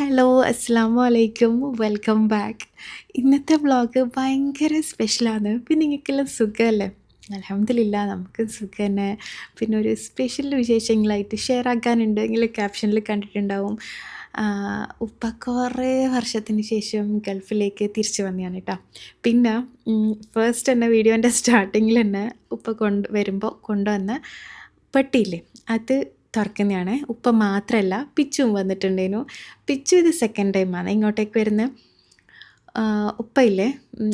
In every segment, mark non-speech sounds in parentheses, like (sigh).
Hello അസ്സാം വലൈക്കും welcome back ഇന്നത്തെ വ്ളോഗ് ഭയങ്കര സ്പെഷ്യലാണ് പിന്നെ നിങ്ങൾക്കെല്ലാം സുഖമല്ലേ അലഹമില്ല നമുക്ക് സുഖം തന്നെ പിന്നെ ഒരു സ്പെഷ്യൽ വിശേഷങ്ങളായിട്ട് ഷെയർ ആക്കാനുണ്ട്. എങ്കിൽ ക്യാപ്ഷനിൽ കണ്ടിട്ടുണ്ടാവും. ഉപ്പ കുറേ വർഷത്തിന് ശേഷം ഗൾഫിലേക്ക് തിരിച്ചു വന്നതാണ് കേട്ടോ. പിന്നെ ഫസ്റ്റ് തന്നെ വീഡിയോന്റെ സ്റ്റാർട്ടിങ്ങിൽ തന്നെ ഉപ്പ കൊണ്ട് വരുമ്പോൾ കൊണ്ടുവന്ന പെട്ടിയില്ലേ അത് തുറക്കുന്നതാണ് ഉപ്പ മാത്രമല്ല പിച്ചും വന്നിട്ടുണ്ടേനു. പിച്ചു ഇത് സെക്കൻഡ് ടൈമാണ് ഇങ്ങോട്ടേക്ക് വരുന്നത് ഉപ്പയില്ലേ?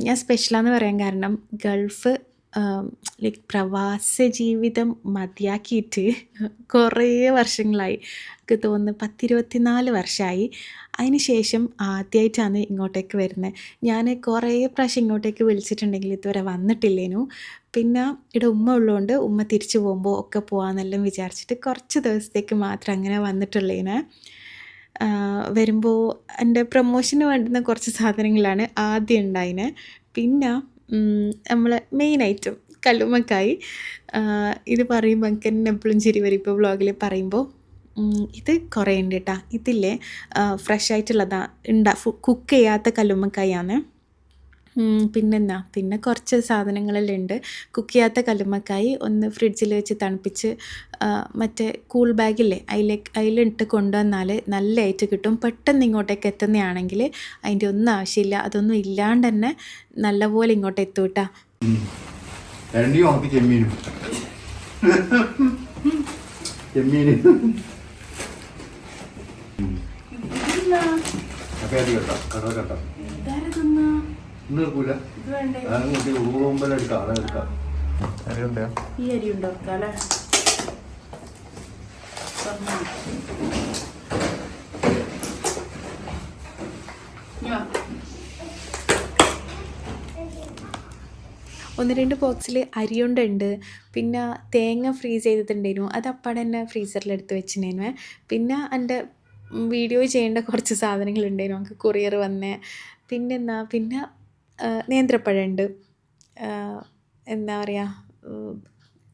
ഞാൻ സ്പെഷ്യലാന്ന് പറയാൻ കാരണം ഗൾഫ് ലൈക്ക് പ്രവാസ ജീവിതം മതിയാക്കിയിട്ട് കുറേ വർഷങ്ങളായി. എനിക്ക് തോന്നുന്നു പത്തിരുപത്തിനാല് വർഷമായി അതിന് ശേഷം ആദ്യമായിട്ടാണ് ഇങ്ങോട്ടേക്ക് വരുന്നത് ഞാൻ കുറേ പ്രാവശ്യം ഇങ്ങോട്ടേക്ക് വിളിച്ചിട്ടുണ്ടെങ്കിൽ ഇതുവരെ വന്നിട്ടില്ലേനു. പിന്നെ ഇവിടെ ഉമ്മ ഉള്ളതുകൊണ്ട് ഉമ്മ തിരിച്ചു പോകുമ്പോൾ ഒക്കെ പോകാമെന്നെല്ലാം വിചാരിച്ചിട്ട് കുറച്ച് ദിവസത്തേക്ക് മാത്രം അങ്ങനെ വന്നിട്ടുള്ളേനെ. വരുമ്പോൾ എന്റെ പ്രൊമോഷന് വേണ്ടുന്ന കുറച്ച് സാധനങ്ങളാണ് ആദ്യം ഉണ്ടായിന്. പിന്നെ നമ്മൾ മെയിൻ ഐറ്റം കല്ലുമ്മക്കായി. ഇത് പറയുമ്പോൾ എനിക്ക് തന്നെ എപ്പോഴും ചിരി വരും ഇപ്പോൾ വ്ളോഗിൽ പറയുമ്പോൾ ഇത് കുറേ ഉണ്ട് കേട്ടോ ഇതില്ലേ ഫ്രഷ് ആയിട്ടുള്ളതാണ് ഉണ്ടാ കുക്ക് ചെയ്യാത്ത കല്ലുമ്മക്കായാണ്. പിന്നെന്നാ പിന്നെ കുറച്ച് സാധനങ്ങളെല്ലാം ഉണ്ട് കുക്ക് ചെയ്യാത്ത കല്ലുമ്മക്കായി ഒന്ന് ഫ്രിഡ്ജിൽ വെച്ച് തണുപ്പിച്ച് മറ്റേ കൂൾ ബാഗില്ലേ? അതിലേക്ക് അതിലിട്ട് കൊണ്ടുവന്നാൽ നല്ലതായിട്ട് കിട്ടും. പെട്ടെന്ന് ഇങ്ങോട്ടേക്ക് എത്തുന്നതാണെങ്കിൽ അതിന്റെ ഒന്നും ആവശ്യമില്ല. അതൊന്നും ഇല്ലാണ്ട് തന്നെ നല്ലപോലെ ഇങ്ങോട്ട് എത്തും കേട്ടാ. ചെമ്മീനും. ഇന്ന് വെക്കൂല അങ്ങോട്ട് അറിയണ്ടോ ഈ അരി ഉണ്ടോ അല്ലേ? ഒന്ന് രണ്ട് ബോക്സിൽ അരിയുണ്ടുണ്ട്. പിന്നെ തേങ്ങ ഫ്രീസ് ചെയ്തിട്ടുണ്ടായിരുന്നു. അത് അപ്പാടെ തന്നെ ഫ്രീസറിൽ എടുത്ത് വെച്ചിട്ടുണ്ടായിരുന്നു. പിന്നെ എന്റെ വീഡിയോ ചെയ്യേണ്ട കുറച്ച് സാധനങ്ങളുണ്ടായിരുന്നു. നമുക്ക് കൊറിയർ വന്നേ. പിന്നെന്നാ പിന്നെ നേന്ത്രപ്പഴമുണ്ട് എന്താ പറയുക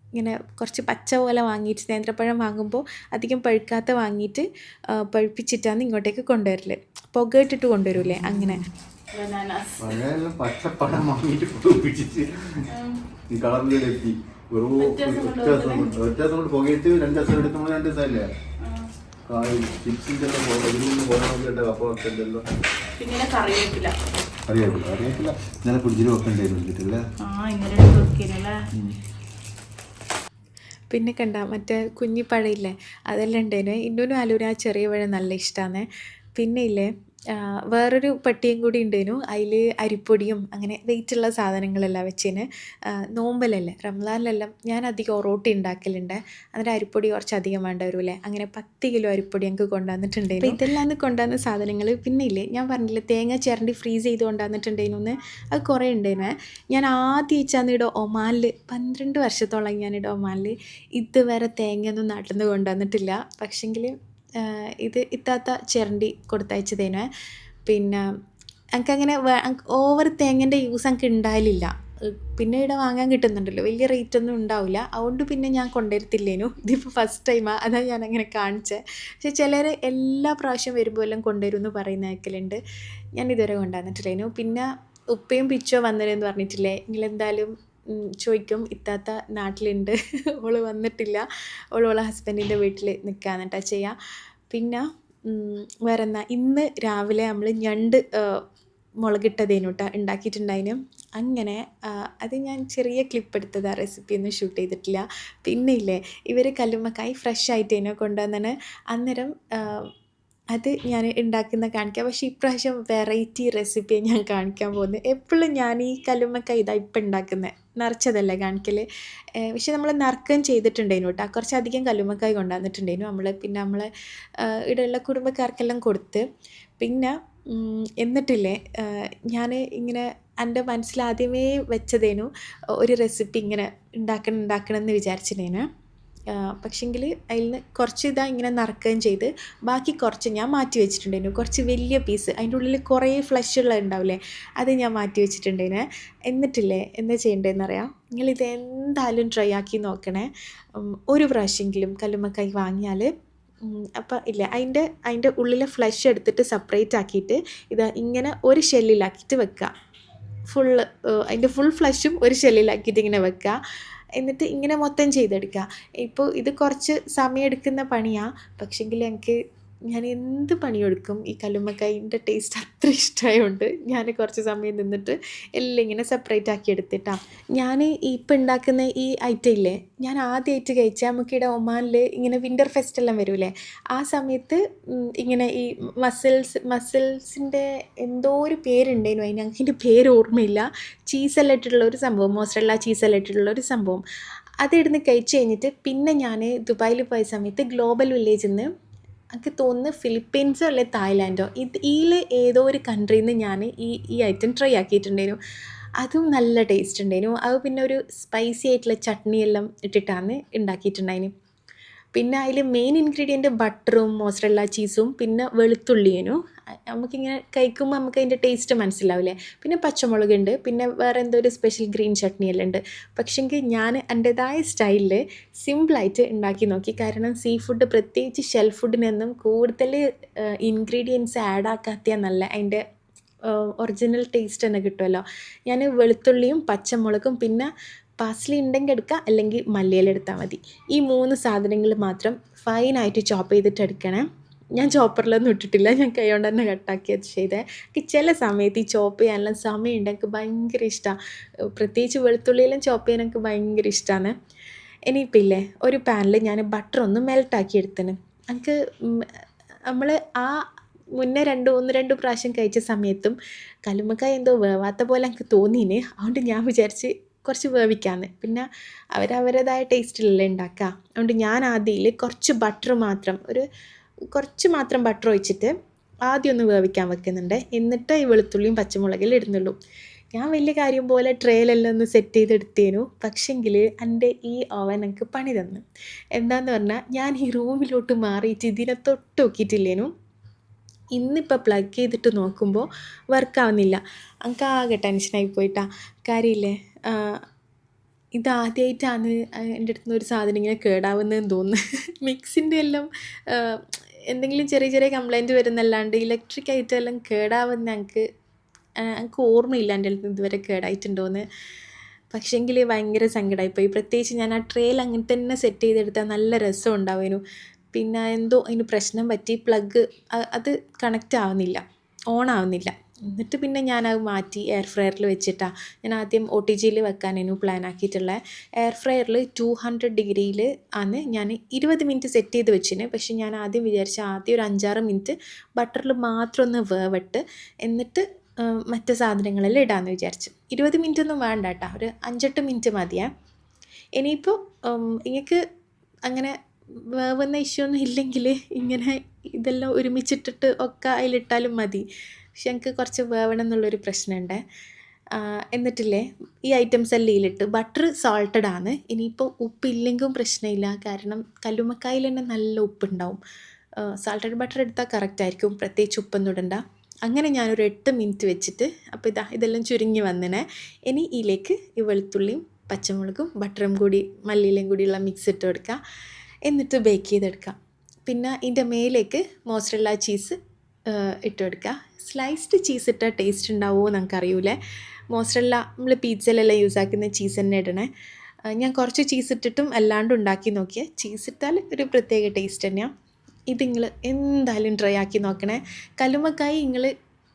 ഇങ്ങനെ കുറച്ച് പച്ച പോലെ വാങ്ങിയിട്ട് നേന്ത്രപ്പഴം വാങ്ങുമ്പോൾ അധികം പഴുക്കാത്ത വാങ്ങിയിട്ട് പഴുപ്പിച്ചിട്ടാണ് ഇങ്ങോട്ടേക്ക് കൊണ്ടുവരൽ. പുക ഇട്ടിട്ട് കൊണ്ടുവരൂലേ അങ്ങനെ പച്ചപ്പഴം വാങ്ങിയിട്ട് പൊടിപ്പിച്ചിട്ട് ഈ കളറിലെത്തി വെറും വ്യത്യാസം കൊണ്ട് വ്യത്യാസം കൊണ്ട്. വ്യത്യാസം കൊണ്ട് പുകയിട്ട് രണ്ട് ദിവസം എടുത്ത് നമ്മൾ രണ്ട് ദിവസമല്ലേ? കായ് ചിപ്സിന്റെ എല്ലാം പോലെ ഇതിൽ നിന്ന് പോലെ അപ്പോൾ പിന്നെ കറിവേപ്പില. അറിയാമില്ല. അറിയത്തില്ല. ഇന്നലെ ഫ്രിഡ്ജിൽ വെക്കണ്ടായിരുന്നു വെക്കില്ലല്ലേ പിന്നെ കണ്ട മറ്റേ കുഞ്ഞിപ്പഴയില്ലേ? അതെല്ലാം ഉണ്ടേനെ ഇന്നൊരു ആലൂര് ആ ചെറിയ പഴം നല്ല ഇഷ്ടമാണ് പിന്നെ ഇല്ലേ വേറൊരു പട്ടിയും കൂടി ഉണ്ടായിരുന്നു അതിൽ അരിപ്പൊടിയും അങ്ങനെ വെയിറ്റുള്ള സാധനങ്ങളെല്ലാം വെച്ചതിന് നോമ്പലല്ലേ റംസാനിലെല്ലാം ഞാൻ അധികം റോട്ടി ഉണ്ടാക്കലുണ്ട് അന്നേരം അരിപ്പൊടി കുറച്ച് അധികം വേണ്ട വരുമല്ലേ അങ്ങനെ പത്ത് കിലോ അരിപ്പൊടി ഞങ്ങൾക്ക് കൊണ്ടുവന്നിട്ടുണ്ടായിരുന്നു ഇതെല്ലാം കൊണ്ടുവന്ന സാധനങ്ങൾ പിന്നെ ഇല്ലേ? ഞാൻ പറഞ്ഞില്ലേ തേങ്ങ ചിരണ്ടി ഫ്രീസ് ചെയ്ത് കൊണ്ടുവന്നിട്ടുണ്ടായിരുന്നു ഒന്ന് അത് കുറേ ഉണ്ടായിരുന്നു ഞാൻ ആദ്യം വെച്ചാന്ന് ഇവിടെ ഒമാനിൽ പന്ത്രണ്ട് വർഷത്തോളം ഞാനിവിടെ ഒമാനിൽ ഇതുവരെ തേങ്ങയൊന്നും നാട്ടിൽ നിന്ന് കൊണ്ടുവന്നിട്ടില്ല പക്ഷെങ്കിൽ ഇത് ഇത്താത്ത ചിരണ്ടി കൊടുത്തയച്ചതേനെ പിന്നെ എനിക്കങ്ങനെ ഓവർ തേങ്ങന്റെ യൂസ് എനിക്ക് ഉണ്ടായില്ല പിന്നെ ഇവിടെ വാങ്ങാൻ കിട്ടുന്നുണ്ടല്ലോ. വലിയ റേറ്റ് ഒന്നും ഉണ്ടാവില്ല അതുകൊണ്ട് പിന്നെ ഞാൻ കൊണ്ടുവരത്തില്ലേനു. ഇതിപ്പോൾ ഫസ്റ്റ് ടൈമാണ് അതാണ് ഞാൻ അങ്ങനെ കാണിച്ചത് പക്ഷെ ചിലർ എല്ലാ പ്രാവശ്യം വരുമ്പോൾ എല്ലാം കൊണ്ടുവരും എന്ന് പറയുന്ന കേൾക്കലുണ്ട് ഞാൻ ഇതുവരെ കൊണ്ടുവന്നിട്ടില്ലേനു. പിന്നെ ഉപ്പയും പിച്ചോ വന്നതെന്ന് പറഞ്ഞിട്ടില്ലേ? നിങ്ങളെന്തായാലും ഉം, ചോദിക്കും ഇത്താത്ത നാട്ടിലുണ്ട്. അവൾ വന്നിട്ടില്ല. അവൾ ഓളെ ഹസ്ബൻഡിന്റെ വീട്ടിൽ നിൽക്കാന്നിട്ടാ ചെയ്യുക പിന്നെ വേറെ ഇന്ന് രാവിലെ നമ്മൾ ഞണ്ട് മുളകിട്ടതേനു കേട്ടോ ഉണ്ടാക്കിയിട്ടുണ്ടായിന് അങ്ങനെ അത് ഞാൻ ചെറിയ ക്ലിപ്പ് എടുത്തത്. ആ റെസിപ്പി ഒന്നും ഷൂട്ട് ചെയ്തിട്ടില്ല. പിന്നെ ഇല്ലേ ഇവർ കല്ലുമ്മക്കായി ഫ്രഷ് ആയിട്ടേനോ കൊണ്ടുവന്നാണ്. അന്നേരം അത് ഞാൻ ഉണ്ടാക്കുന്ന കാണിക്കാം. പക്ഷേ ഇപ്രാവശ്യം വെറൈറ്റി റെസിപ്പി ഞാൻ കാണിക്കാൻ പോകുന്നത്. എപ്പോഴും ഞാൻ ഈ കല്ലുമ്മക്കായ ഇതാ ഇപ്പം ഉണ്ടാക്കുന്നത് നിറച്ചതല്ലേ കാണിക്കൽ പക്ഷെ നമ്മൾ നറുക്കം ചെയ്തിട്ടുണ്ടായിരുന്നു കേട്ടോ. കുറച്ചധികം കല്ലുമ്മക്കായ കൊണ്ടുവന്നിട്ടുണ്ടായിരുന്നു നമ്മൾ പിന്നെ നമ്മൾ ഇവിടെയുള്ള കുടുംബക്കാർക്കെല്ലാം കൊടുത്ത് പിന്നെ എന്നിട്ടില്ലേ ഞാൻ ഇങ്ങനെ എന്റെ മനസ്സിലാദ്യമേ വെച്ചതേനു ഒരു റെസിപ്പി ഇങ്ങനെ ഉണ്ടാക്കണം ഉണ്ടാക്കണം എന്ന് വിചാരിച്ചിട്ടേനു. പക്ഷെങ്കിൽ അതിൽ നിന്ന് കുറച്ച് ഇതാ ഇങ്ങനെ നറുക്കുകയും ചെയ്ത് ബാക്കി കുറച്ച് ഞാൻ മാറ്റി വെച്ചിട്ടുണ്ടായിരുന്നു കുറച്ച് വലിയ പീസ് അതിന്റെ ഉള്ളിൽ കുറേ ഫ്ലഷ് ഉള്ളതുണ്ടാവില്ലേ അത് ഞാൻ മാറ്റി വെച്ചിട്ടുണ്ടായിരുന്നു എന്നിട്ടില്ലേ എന്താ ചെയ്യേണ്ടതെന്ന് അറിയാം ഇത് എന്തായാലും ട്രൈ ആക്കി നോക്കണേ. ഒരു പ്രാവശ്യമെങ്കിലും കല്ലുമ്മക്കായി വാങ്ങിയാൽ അപ്പം ഇല്ല അതിന്റെ അതിന്റെ ഉള്ളിലെ ഫ്ലഷ് എടുത്തിട്ട് സെപ്പറേറ്റ് ആക്കിയിട്ട് ഇത് ഇങ്ങനെ ഒരു ഷെല്ലിലാക്കിയിട്ട് വെക്കുക ഫുള്ള് അതിന്റെ ഫുൾ ഫ്ലഷും ഒരു ഷെല്ലിലാക്കിയിട്ട് ഇങ്ങനെ വെക്കുക എന്നിട്ട് ഇങ്ങനെ മൊത്തം ചെയ്തെടുക്കുക. ഇപ്പോൾ ഇത് കുറച്ച് സമയം എടുക്കുന്ന പണിയാണ് പക്ഷെങ്കിൽ എനിക്ക് ഞാൻ എന്ത് പണിയെടുക്കും? ഈ കല്ലുമ്മക്കായിന്റെ ടേസ്റ്റ് അത്ര ഇഷ്ടമായതുകൊണ്ട് ഞാൻ കുറച്ച് സമയം നിന്നിട്ട് എല്ലാം ഇങ്ങനെ സെപ്പറേറ്റ് ആക്കി എടുത്തിട്ടാണ് ഞാൻ ഇപ്പം ഉണ്ടാക്കുന്ന ഈ ഐറ്റം ഇല്ലേ? ഞാൻ ആദ്യമായിട്ട് കഴിച്ച നമുക്കിവിടെ ഒമാനിൽ ഇങ്ങനെ വിന്റർ ഫെസ്റ്റ് എല്ലാം വരൂലേ ആ സമയത്ത് ഇങ്ങനെ ഈ മസിൽസ് മസിൽസിന്റെ എന്തോ ഒരു പേരുണ്ടായിരുന്നു അതിന്. അതിന്റെ പേര് ഓർമ്മയില്ല. ചീസെല്ലാം ഇട്ടിട്ടുള്ള ഒരു സംഭവം മോസറല്ല ചീസെല്ലാം ഇട്ടിട്ടുള്ള ഒരു സംഭവം. അതിടുന്ന് കഴിച്ച് കഴിഞ്ഞിട്ട് പിന്നെ ഞാൻ ദുബായിൽ പോയ സമയത്ത് ഗ്ലോബൽ വില്ലേജിൽ നിന്ന് എനിക്ക് തോന്നുന്നു ഫിലിപ്പീൻസോ അല്ലെ തായ്ലാൻഡോ? ഇത് ഇതിൽ ഏതോ ഒരു കൺട്രിയിൽ നിന്ന് ഞാൻ ഈ ഈ ഐറ്റം ട്രൈ ആക്കിയിട്ടുണ്ടായിരുന്നു. അതും നല്ല ടേസ്റ്റ് ഉണ്ടായിരുന്നു. അത് പിന്നെ ഒരു സ്പൈസി ആയിട്ടുള്ള ചട്നിയെല്ലാം ഇട്ടിട്ടാണ് ഉണ്ടാക്കിയിട്ടുണ്ടായിന്. പിന്നെ അതിൽ മെയിൻ ഇൻഗ്രീഡിയന്റ് ബട്ടറും മോസറല്ല ചീസും പിന്നെ വെളുത്തുള്ളിയേനു. നമുക്കിങ്ങനെ കഴിക്കുമ്പോൾ നമുക്ക് അതിന്റെ ടേസ്റ്റ് മനസ്സിലാവില്ലേ? പിന്നെ പച്ചമുളകുണ്ട് പിന്നെ വേറെ എന്തോ ഒരു സ്പെഷ്യൽ ഗ്രീൻ ചട്നി എല്ലാം ഉണ്ട്. പക്ഷെങ്കിൽ ഞാൻ എന്റെതായ സ്റ്റൈലിൽ സിമ്പിളായിട്ട് ഉണ്ടാക്കി നോക്കി. കാരണം സീ ഫുഡ് പ്രത്യേകിച്ച് ഷെൽ ഫുഡിനൊന്നും കൂടുതൽ ഇൻഗ്രീഡിയൻസ് ആഡ് ആക്കാത്തിയാൽ നല്ല അതിന്റെ ഒറിജിനൽ ടേസ്റ്റ് തന്നെ കിട്ടുമല്ലോ ഞാൻ വെളുത്തുള്ളിയും പച്ചമുളകും പിന്നെ പാസ്ലി ഉണ്ടെങ്കിൽ എടുക്കുക അല്ലെങ്കിൽ മല്ലിയിലെടുത്താൽ മതി. ഈ മൂന്ന് സാധനങ്ങൾ മാത്രം ഫൈനായിട്ട് ചോപ്പ് ചെയ്തിട്ട് എടുക്കണേ. ഞാൻ ചോപ്പറിലൊന്നും ഇട്ടിട്ടില്ല. ഞാൻ കൈകൊണ്ട് തന്നെ കട്ടാക്കിയത് ചെയ്തേ. എനിക്ക് ചില സമയത്ത് ഈ ചോപ്പ് ചെയ്യാനെല്ലാം സമയമുണ്ട് എനിക്ക് ഭയങ്കര ഇഷ്ടമാണ് പ്രത്യേകിച്ച് വെളുത്തുള്ളിയെല്ലാം ചോപ്പ് ചെയ്യാൻ എനിക്ക് ഭയങ്കര ഇഷ്ടമാണ് ഇനിയിപ്പില്ലേ ഒരു പാനിൽ ഞാൻ ബട്ടർ ഒന്ന് മെൽട്ടാക്കി എടുത്തിന്. എനിക്ക് നമ്മൾ ആ മുന്നേ രണ്ട് ഒന്ന് രണ്ട് പ്രാവശ്യം കഴിച്ച സമയത്തും കലുമക്കായ എന്തോ വേവാത്ത പോലെ എനിക്ക് തോന്നിന്. അതുകൊണ്ട് ഞാൻ വിചാരിച്ച് കുറച്ച് വേവിക്കാമെന്ന് പിന്നെ അവരവരുടേതായ ടേസ്റ്റിലല്ലേ ഉണ്ടാക്കുക. അതുകൊണ്ട് ഞാൻ ആദ്യയിൽ കുറച്ച് ബട്ടർ മാത്രം ഒരു കുറച്ച് മാത്രം ബട്ടർ ഒഴിച്ചിട്ട് ആദ്യം ഒന്ന് വേവിക്കാൻ വെക്കുന്നുണ്ട്. എന്നിട്ട് ഈ വെളുത്തുള്ളിയും പച്ചമുളകിൽ ഇടുന്നുള്ളൂ. ഞാൻ വലിയ കാര്യം പോലെ ട്രെയിലെല്ലാം ഒന്ന് സെറ്റ് ചെയ്തെടുത്തേനു. പക്ഷെങ്കിൽ എന്റെ ഈ ഓവൻ എനിക്ക് പണി തന്നു. എന്താന്ന് പറഞ്ഞാൽ ഞാൻ ഈ റൂമിലോട്ട് മാറിയിട്ട് ഇതിനെ തൊട്ട് നോക്കിയിട്ടില്ലേനു. ഇന്നിപ്പോൾ പ്ലഗ് ചെയ്തിട്ട് നോക്കുമ്പോൾ വർക്കാവുന്നില്ല എനിക്ക് ആകെ ടെൻഷനായി പോയിട്ടാ. കാര്യമില്ലേ ഇതാദ്യമായിട്ടാണ് എന്റെ അടുത്ത് നിന്ന് ഒരു സാധനം ഇങ്ങനെ കേടാവുന്നതെന്ന് തോന്നുന്നു. (laughs) മിക്സിന്റെ എല്ലാം എന്തെങ്കിലും ചെറിയ ചെറിയ കംപ്ലൈന്റ് വരുന്നല്ലാണ്ട് ഇലക്ട്രിക് ഐറ്റം എല്ലാം കേടാവുന്ന ഞങ്ങൾക്ക് ഞങ്ങൾക്ക് ഓർമ്മയില്ല എന്റെ അടുത്ത് ഇതുവരെ കേടായിട്ടുണ്ടോയെന്ന് പക്ഷേങ്കിൽ ഭയങ്കര സങ്കടമായിപ്പോയി പ്രത്യേകിച്ച് ഞാൻ ആ ട്രെയിൽ അങ്ങനെ തന്നെ സെറ്റ് ചെയ്തെടുത്താൽ നല്ല രസം ഉണ്ടാവുമായിരുന്നു പിന്നെ എന്തോ അതിന് പ്രശ്നം പറ്റി പ്ലഗ് അത് കണക്റ്റ് ആവുന്നില്ല. ഓൺ ആവുന്നില്ല. എന്നിട്ട് പിന്നെ ഞാനത് മാറ്റി എയർ ഫ്രയറിൽ വെച്ചിട്ടാണ് ഞാൻ ആദ്യം ഒ ടി ജിയിൽ വെക്കാനായിരുന്നു പ്ലാൻ ആക്കിയിട്ടുള്ളത് എയർ ഫ്രയറിൽ ടു ഹൺഡ്രഡ് ഡിഗ്രിയിൽ ആണ് ഞാൻ ഇരുപത് മിനിറ്റ് സെറ്റ് ചെയ്ത് വെച്ചിന്. പക്ഷേ ഞാൻ ആദ്യം വിചാരിച്ച ആദ്യം ഒരു അഞ്ചാറ് മിനിറ്റ് ബട്ടറിൽ മാത്രം ഒന്ന് വേവിട്ട് എന്നിട്ട് മറ്റ് സാധനങ്ങളിൽ ഇടാമെന്ന് വിചാരിച്ചു. ഇരുപത് മിനിറ്റ് ഒന്നും വേണ്ട കേട്ടോ ഒരു അഞ്ചെട്ട് മിനിറ്റ് മതിയാ. ഇനിയിപ്പോൾ നിങ്ങൾക്ക് അങ്ങനെ വേവുന്ന ഇഷ്യൂ ഒന്നും ഇല്ലെങ്കിൽ ഇങ്ങനെ ഇതെല്ലാം ഒരുമിച്ചിട്ടിട്ട് ഒക്കെ അതിലിട്ടാലും മതി. പക്ഷെ എനിക്ക് കുറച്ച് വേവണം എന്നുള്ളൊരു പ്രശ്നമുണ്ട്. എന്നിട്ടില്ലേ ഈ ഐറ്റംസ് എല്ലാം ബട്ടർ സോൾട്ടഡ് ആണ്. ഇനിയിപ്പോൾ ഉപ്പില്ലെങ്കിലും പ്രശ്നമില്ല. കാരണം കല്ലുമ്മക്കായിൽ തന്നെ നല്ല ഉപ്പുണ്ടാവും. സാൾട്ടഡ് ബട്ടർ എടുത്താൽ കറക്റ്റ് ആയിരിക്കും. പ്രത്യേകിച്ച് ഉപ്പൊന്നും ഇടണ്ട. അങ്ങനെ ഞാനൊരു എട്ട് മിനിറ്റ് വെച്ചിട്ട് അപ്പോൾ ഇതാ ഇതെല്ലാം ചുരുങ്ങി വന്നിനെ. ഇനി ഇതിലേക്ക് ഈ വെളുത്തുള്ളിയും പച്ചമുളകും ബട്ടറും കൂടി മല്ലിയിലയും കൂടിയുള്ള മിക്സ് ഇട്ട് കൊടുക്കുക എന്നിട്ട് ബേക്ക് ചെയ്തെടുക്കുക പിന്നെ ഇതിന്റെ മേലേക്ക് മോസറല്ല ചീസ് ഇട്ട് കൊടുക്കുക സ്ലൈസ്ഡ് ചീസ് ഇട്ട ടേസ്റ്റ് ഉണ്ടാവുമോ എന്ന് എനിക്കറിയൂലേ മോസറല്ല നമ്മൾ പിzzയിലെല്ലാം യൂസ് ആക്കുന്ന ചീസ് തന്നെ ഇടണേ. ഞാൻ കുറച്ച് ചീസ് ഇട്ടിട്ടും അല്ലാണ്ട് ഉണ്ടാക്കി നോക്കിയേ. ചീസ് ഇട്ടാൽ ഒരു പ്രത്യേക ടേസ്റ്റ് തന്നെയാണ് ഇത് നിങ്ങൾ എന്തായാലും ട്രൈ ആക്കി നോക്കണേ. കലുമക്കായി നിങ്ങൾ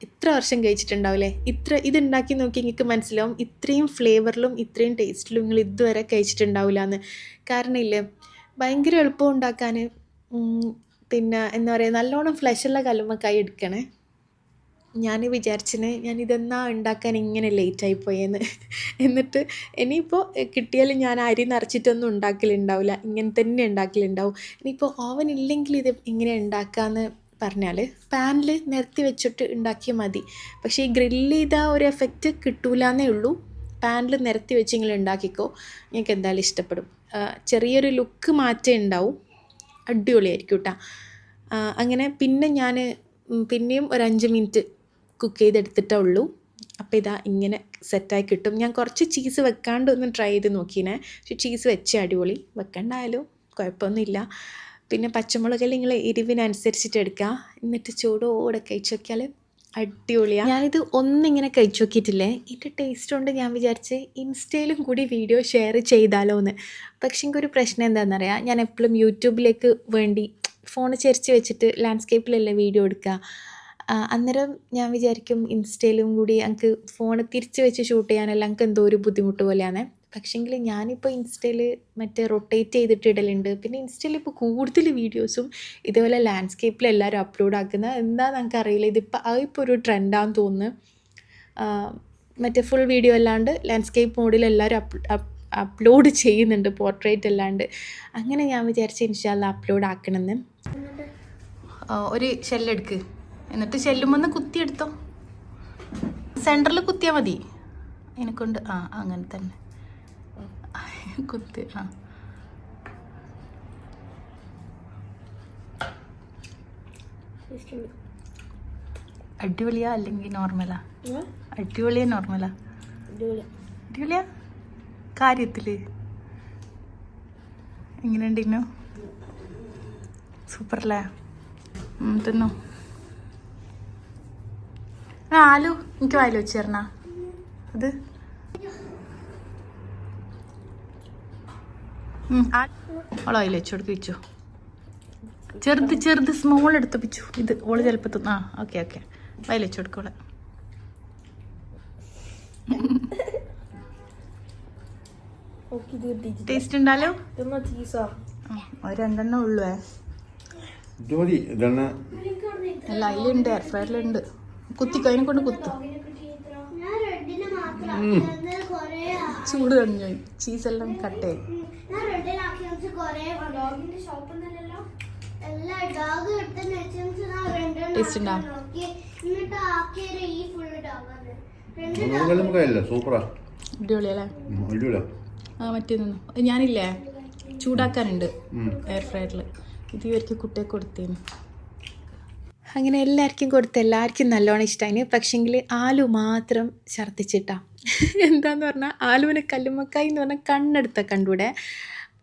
ഇത്ര വർഷം കഴിച്ചിട്ടുണ്ടാവില്ലേ ഇത്ര ഇത് ഉണ്ടാക്കി നോക്കി നിങ്ങൾക്ക് മനസ്സിലാവും. ഇത്രയും ഫ്ലേവറിലും ഇത്രയും ടേസ്റ്റിലും നിങ്ങൾ ഇതുവരെ കഴിച്ചിട്ടുണ്ടാവില്ല എന്ന്. കാരണം ഇല്ലേ ഭയങ്കര എളുപ്പം ഉണ്ടാക്കാൻ പിന്നെ എന്താ പറയുക നല്ലോണം ഫ്ലഷുള്ള കലുമക്കായി എടുക്കണേ. ഞാൻ വിചാരിച്ചിന് ഞാൻ ഇതെന്നാ ഉണ്ടാക്കാൻ ഇങ്ങനെ ലേറ്റായി പോയെന്ന്? (laughs) എന്നിട്ട് ഇനിയിപ്പോൾ കിട്ടിയാൽ ഞാൻ അരി നിറച്ചിട്ടൊന്നും ഉണ്ടാക്കലുണ്ടാവില്ല ഇങ്ങനെ തന്നെ ഉണ്ടാക്കലുണ്ടാവും ഇനിയിപ്പോൾ ഓവൻ ഇല്ലെങ്കിൽ ഇത് ഇങ്ങനെ ഉണ്ടാക്കാമെന്ന് പറഞ്ഞാൽ പാനിൽ നിരത്തി വെച്ചിട്ട് ഉണ്ടാക്കിയാൽ മതി. പക്ഷേ ഈ ഗ്രില്ല് ചെയ്ത ഒരു എഫക്റ്റ് കിട്ടൂലെന്നേ ഉള്ളൂ. പാനിൽ നിരത്തി വെച്ചെങ്കിലും ഉണ്ടാക്കിക്കോ നിങ്ങൾക്ക് എന്തായാലും ഇഷ്ടപ്പെടും. ചെറിയൊരു ലുക്ക് മാറ്റേ ഉണ്ടാവും അടിപൊളിയായിരിക്കും കേട്ടോ അങ്ങനെ പിന്നെ ഞാൻ പിന്നെയും ഒരു അഞ്ച് മിനിറ്റ് കുക്ക് ചെയ്തെടുത്തിട്ടേ ഉള്ളൂ അപ്പോൾ ഇതാ ഇങ്ങനെ സെറ്റായി കിട്ടും. ഞാൻ കുറച്ച് ചീസ് വെക്കാണ്ട് ഒന്ന് ട്രൈ ചെയ്ത് നോക്കിനെ പക്ഷെ ചീസ് വെച്ച് അടിപൊളി. വെക്കണ്ടായാലും കുഴപ്പമൊന്നുമില്ല. പിന്നെ പച്ചമുളക് നിങ്ങൾ എരിവിനനുസരിച്ചിട്ട് എടുക്കുക എന്നിട്ട് ചൂടോടെ കഴിച്ച് നോക്കിയാൽ അടിപൊളിയാണ് ഞാനിത് ഒന്നിങ്ങനെ കഴിച്ച് നോക്കിയിട്ടില്ലേ? ഇതിന്റെ ടേസ്റ്റ് കൊണ്ട് ഞാൻ വിചാരിച്ച് ഇൻസ്റ്റയിലും കൂടി വീഡിയോ ഷെയർ ചെയ്താലോ എന്ന് പക്ഷേ എനിക്കൊരു പ്രശ്നം എന്താണെന്നറിയാം ഞാൻ എപ്പോഴും യൂട്യൂബിലേക്ക് വേണ്ടി ഫോൺ ചെരിച്ച് വെച്ചിട്ട് ലാൻഡ്സ്കേപ്പിലല്ലേ വീഡിയോ എടുക്കുക അന്നേരം ഞാൻ വിചാരിക്കും ഇൻസ്റ്റയിലും കൂടി എനിക്ക് ഫോൺ തിരിച്ച് വെച്ച് ഷൂട്ട് ചെയ്യാനെല്ലാം എനിക്ക് എന്തോ ഒരു ബുദ്ധിമുട്ട് പോലെയാണ്. പക്ഷേങ്കിൽ ഞാനിപ്പോൾ ഇൻസ്റ്റയിൽ മറ്റേ റൊട്ടേറ്റ് ചെയ്തിട്ട് ഇടലുണ്ട്. പിന്നെ ഇൻസ്റ്റയിൽ ഇപ്പോൾ കൂടുതൽ വീഡിയോസും ഇതേപോലെ ലാൻഡ്സ്കേപ്പിൽ എല്ലാവരും അപ്ലോഡ് ആക്കുന്ന എന്താണെന്ന് അറിയില്ല. ഇതിപ്പോൾ അതിപ്പോൾ ഒരു ട്രെൻഡാന്ന് തോന്നുന്നു. മറ്റേ ഫുൾ വീഡിയോ അല്ലാണ്ട് ലാൻഡ്സ്കേപ്പ് മോഡിൽ എല്ലാവരും അപ് അപ്ലോഡ് ചെയ്യുന്നുണ്ട്. പോർട്രേറ്റ് അല്ലാണ്ട്. അങ്ങനെ ഞാൻ വിചാരിച്ച് ഇൻഷാല്ല അപ്ലോഡ് ആക്കണമെന്ന് ഒരു ഷെല്ലെടുക്ക് എന്നിട്ട് ഷെല്ലുമെന്ന് കുത്തിയെടുത്തോ. സെന്ററിൽ കുത്തിയാൽ മതി. എനിക്കൊണ്ട് ആ അങ്ങനെ തന്നെ. കുത്തി ആ. അടിപൊളിയാ അല്ലെങ്കിൽ നോർമലാ? അടിപൊളിയാ നോർമലാ? അടിപൊളിയാ. കാര്യത്തിൽ. എങ്ങനെയുണ്ട് ഇന്നു? സൂപ്പറല്ലേ? തിന്നോ? ആ ആലു എനിക്ക് വായിൽ വെച്ച് തരണ. അത്? ഓളെ വായിൽ വെച്ചു കൊടുക്ക് വെച്ചു ചെറുത് ചെറുത് സ്മോൾ എടുത്ത് പിച്ചു. ഇത് ഓൾ ചിലപ്പോൾ തിന്നു ആ ഓക്കെ ഓക്കെ വായിൽ വെച്ചു കൊടുക്കോളെ ടേസ്റ്റ് ഉണ്ടല്ലോ? ഒരു രണ്ടെണ്ണം ഉള്ളു ഇത് മതി ഇതാണ് അല്ല അതിലുണ്ട് എയർ ഫ്രയറിലുണ്ട് കുത്തിക്കോ അതിനെ കൊണ്ട് കുത്തു. ചൂട് കഴിഞ്ഞു ചീസെല്ലാം കട്ടയായി അടിപൊളിയാ. ആ മറ്റേ ഞാനില്ലേ? ചൂടാക്കാനുണ്ട് എയർ ഫ്രൈഡിൽ ഇത് ഇവർക്ക് കുട്ടിയെ കൊടുത്തേന്. അങ്ങനെ എല്ലാവർക്കും കൊടുത്ത് എല്ലാവർക്കും നല്ലോണം ഇഷ്ടമായി പക്ഷെങ്കിൽ ആലു മാത്രം ഛർദ്ദിച്ചിട്ടാ. എന്താന്ന് പറഞ്ഞാൽ ആലുവിന് കല്ലുമ്മക്കായി എന്ന് പറഞ്ഞാൽ കണ്ണെടുത്ത കണ്ടൂടെ.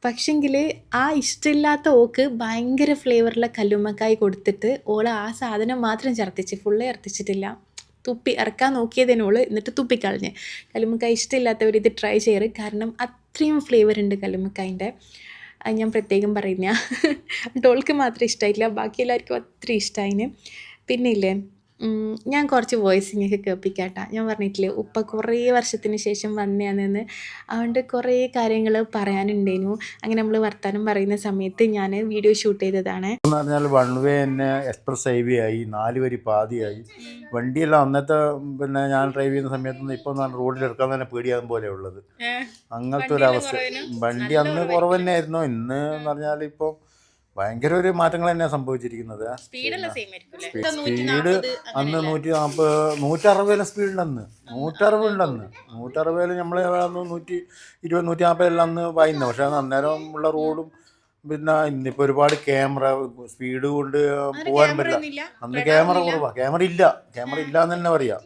പക്ഷെങ്കിൽ ആ ഇഷ്ടമില്ലാത്ത ഓക്ക് ഭയങ്കര ഫ്ലേവറുള്ള കല്ലുമ്മക്കായി കൊടുത്തിട്ട് ഓൾ ആ സാധനം മാത്രം ഛർദ്ദിച്ച് ഫുള്ള് ഛർദ്ദിച്ചിട്ടില്ല. തുപ്പി ഇറക്കാൻ നോക്കിയതിനോൾ എന്നിട്ട് തുപ്പിക്കളഞ്ഞ്. കല്ലുമ്മക്കായി ഇഷ്ടമില്ലാത്തവർ ഇത് ട്രൈ ചെയ്യറ് കാരണം അത്രയും ഫ്ലേവർ ഉണ്ട് കല്ലുമ്മക്കായിന്റെ. അത് ഞാൻ പ്രത്യേകം പറയുന്ന ഡോൾക്ക് മാത്രം ഇഷ്ടമായില്ല ബാക്കി എല്ലാവർക്കും അത്ര ഇഷ്ടമായിന് പിന്നെ ഇല്ലേ ഉം, ഞാൻ കുറച്ച് വോയിസിങ്ങൊക്കെ കേൾപ്പിക്കാട്ടാ. ഞാൻ പറഞ്ഞിട്ടില്ലേ ഉപ്പ കുറേ വർഷത്തിന് ശേഷം വന്നതാണെന്ന് അതുകൊണ്ട് കുറേ കാര്യങ്ങൾ പറയാനുണ്ടേനു. അങ്ങനെ നമ്മൾ വർത്തമാനം പറയുന്ന സമയത്ത് ഞാൻ വീഡിയോ ഷൂട്ട് ചെയ്തതാണ്. എന്ന് പറഞ്ഞാൽ വൺ വേ തന്നെ എക്സ്പ്രസ് ഹൈവേ ആയി നാല് വരി പാതിയായി. വണ്ടിയെല്ലാം അന്നത്തെ പിന്നെ ഞാൻ ഡ്രൈവ് ചെയ്യുന്ന സമയത്തൊന്നും ഇപ്പോൾ റോഡിൽ എടുക്കാൻ തന്നെ പേടിയാകും പോലെ ഉള്ളത്. അങ്ങനത്തെ ഒരു അവസ്ഥ വണ്ടി അന്ന് കുറവ് തന്നെയായിരുന്നു ഇന്ന് എന്ന് പറഞ്ഞാൽ ഇപ്പോൾ ഭയങ്കര ഒരു മാറ്റങ്ങൾ തന്നെയാണ് സംഭവിച്ചിരിക്കുന്നത്. സ്പീഡ് അന്ന് നൂറ്റി നാൽപ്പത് നൂറ്ററുപതിലെ സ്പീഡ് നൂറ്ററുപതുണ്ടെന്ന് നൂറ്ററുപതിൽ നമ്മൾ നൂറ്റി ഇരുപത് നൂറ്റി നാൽപ്പതെല്ലാം അന്ന് വായിന്നു. പക്ഷേ അന്ന് അന്നേരം ഉള്ള റോഡും പിന്നെ ഇന്നിപ്പോൾ ഒരുപാട് ക്യാമറ സ്പീഡ് കൊണ്ട് പോകാൻ പറ്റില്ല. അന്ന് ക്യാമറ കുറവാ. ക്യാമറ ഇല്ല. ക്യാമറ ഇല്ല എന്ന് തന്നെ പറയാം.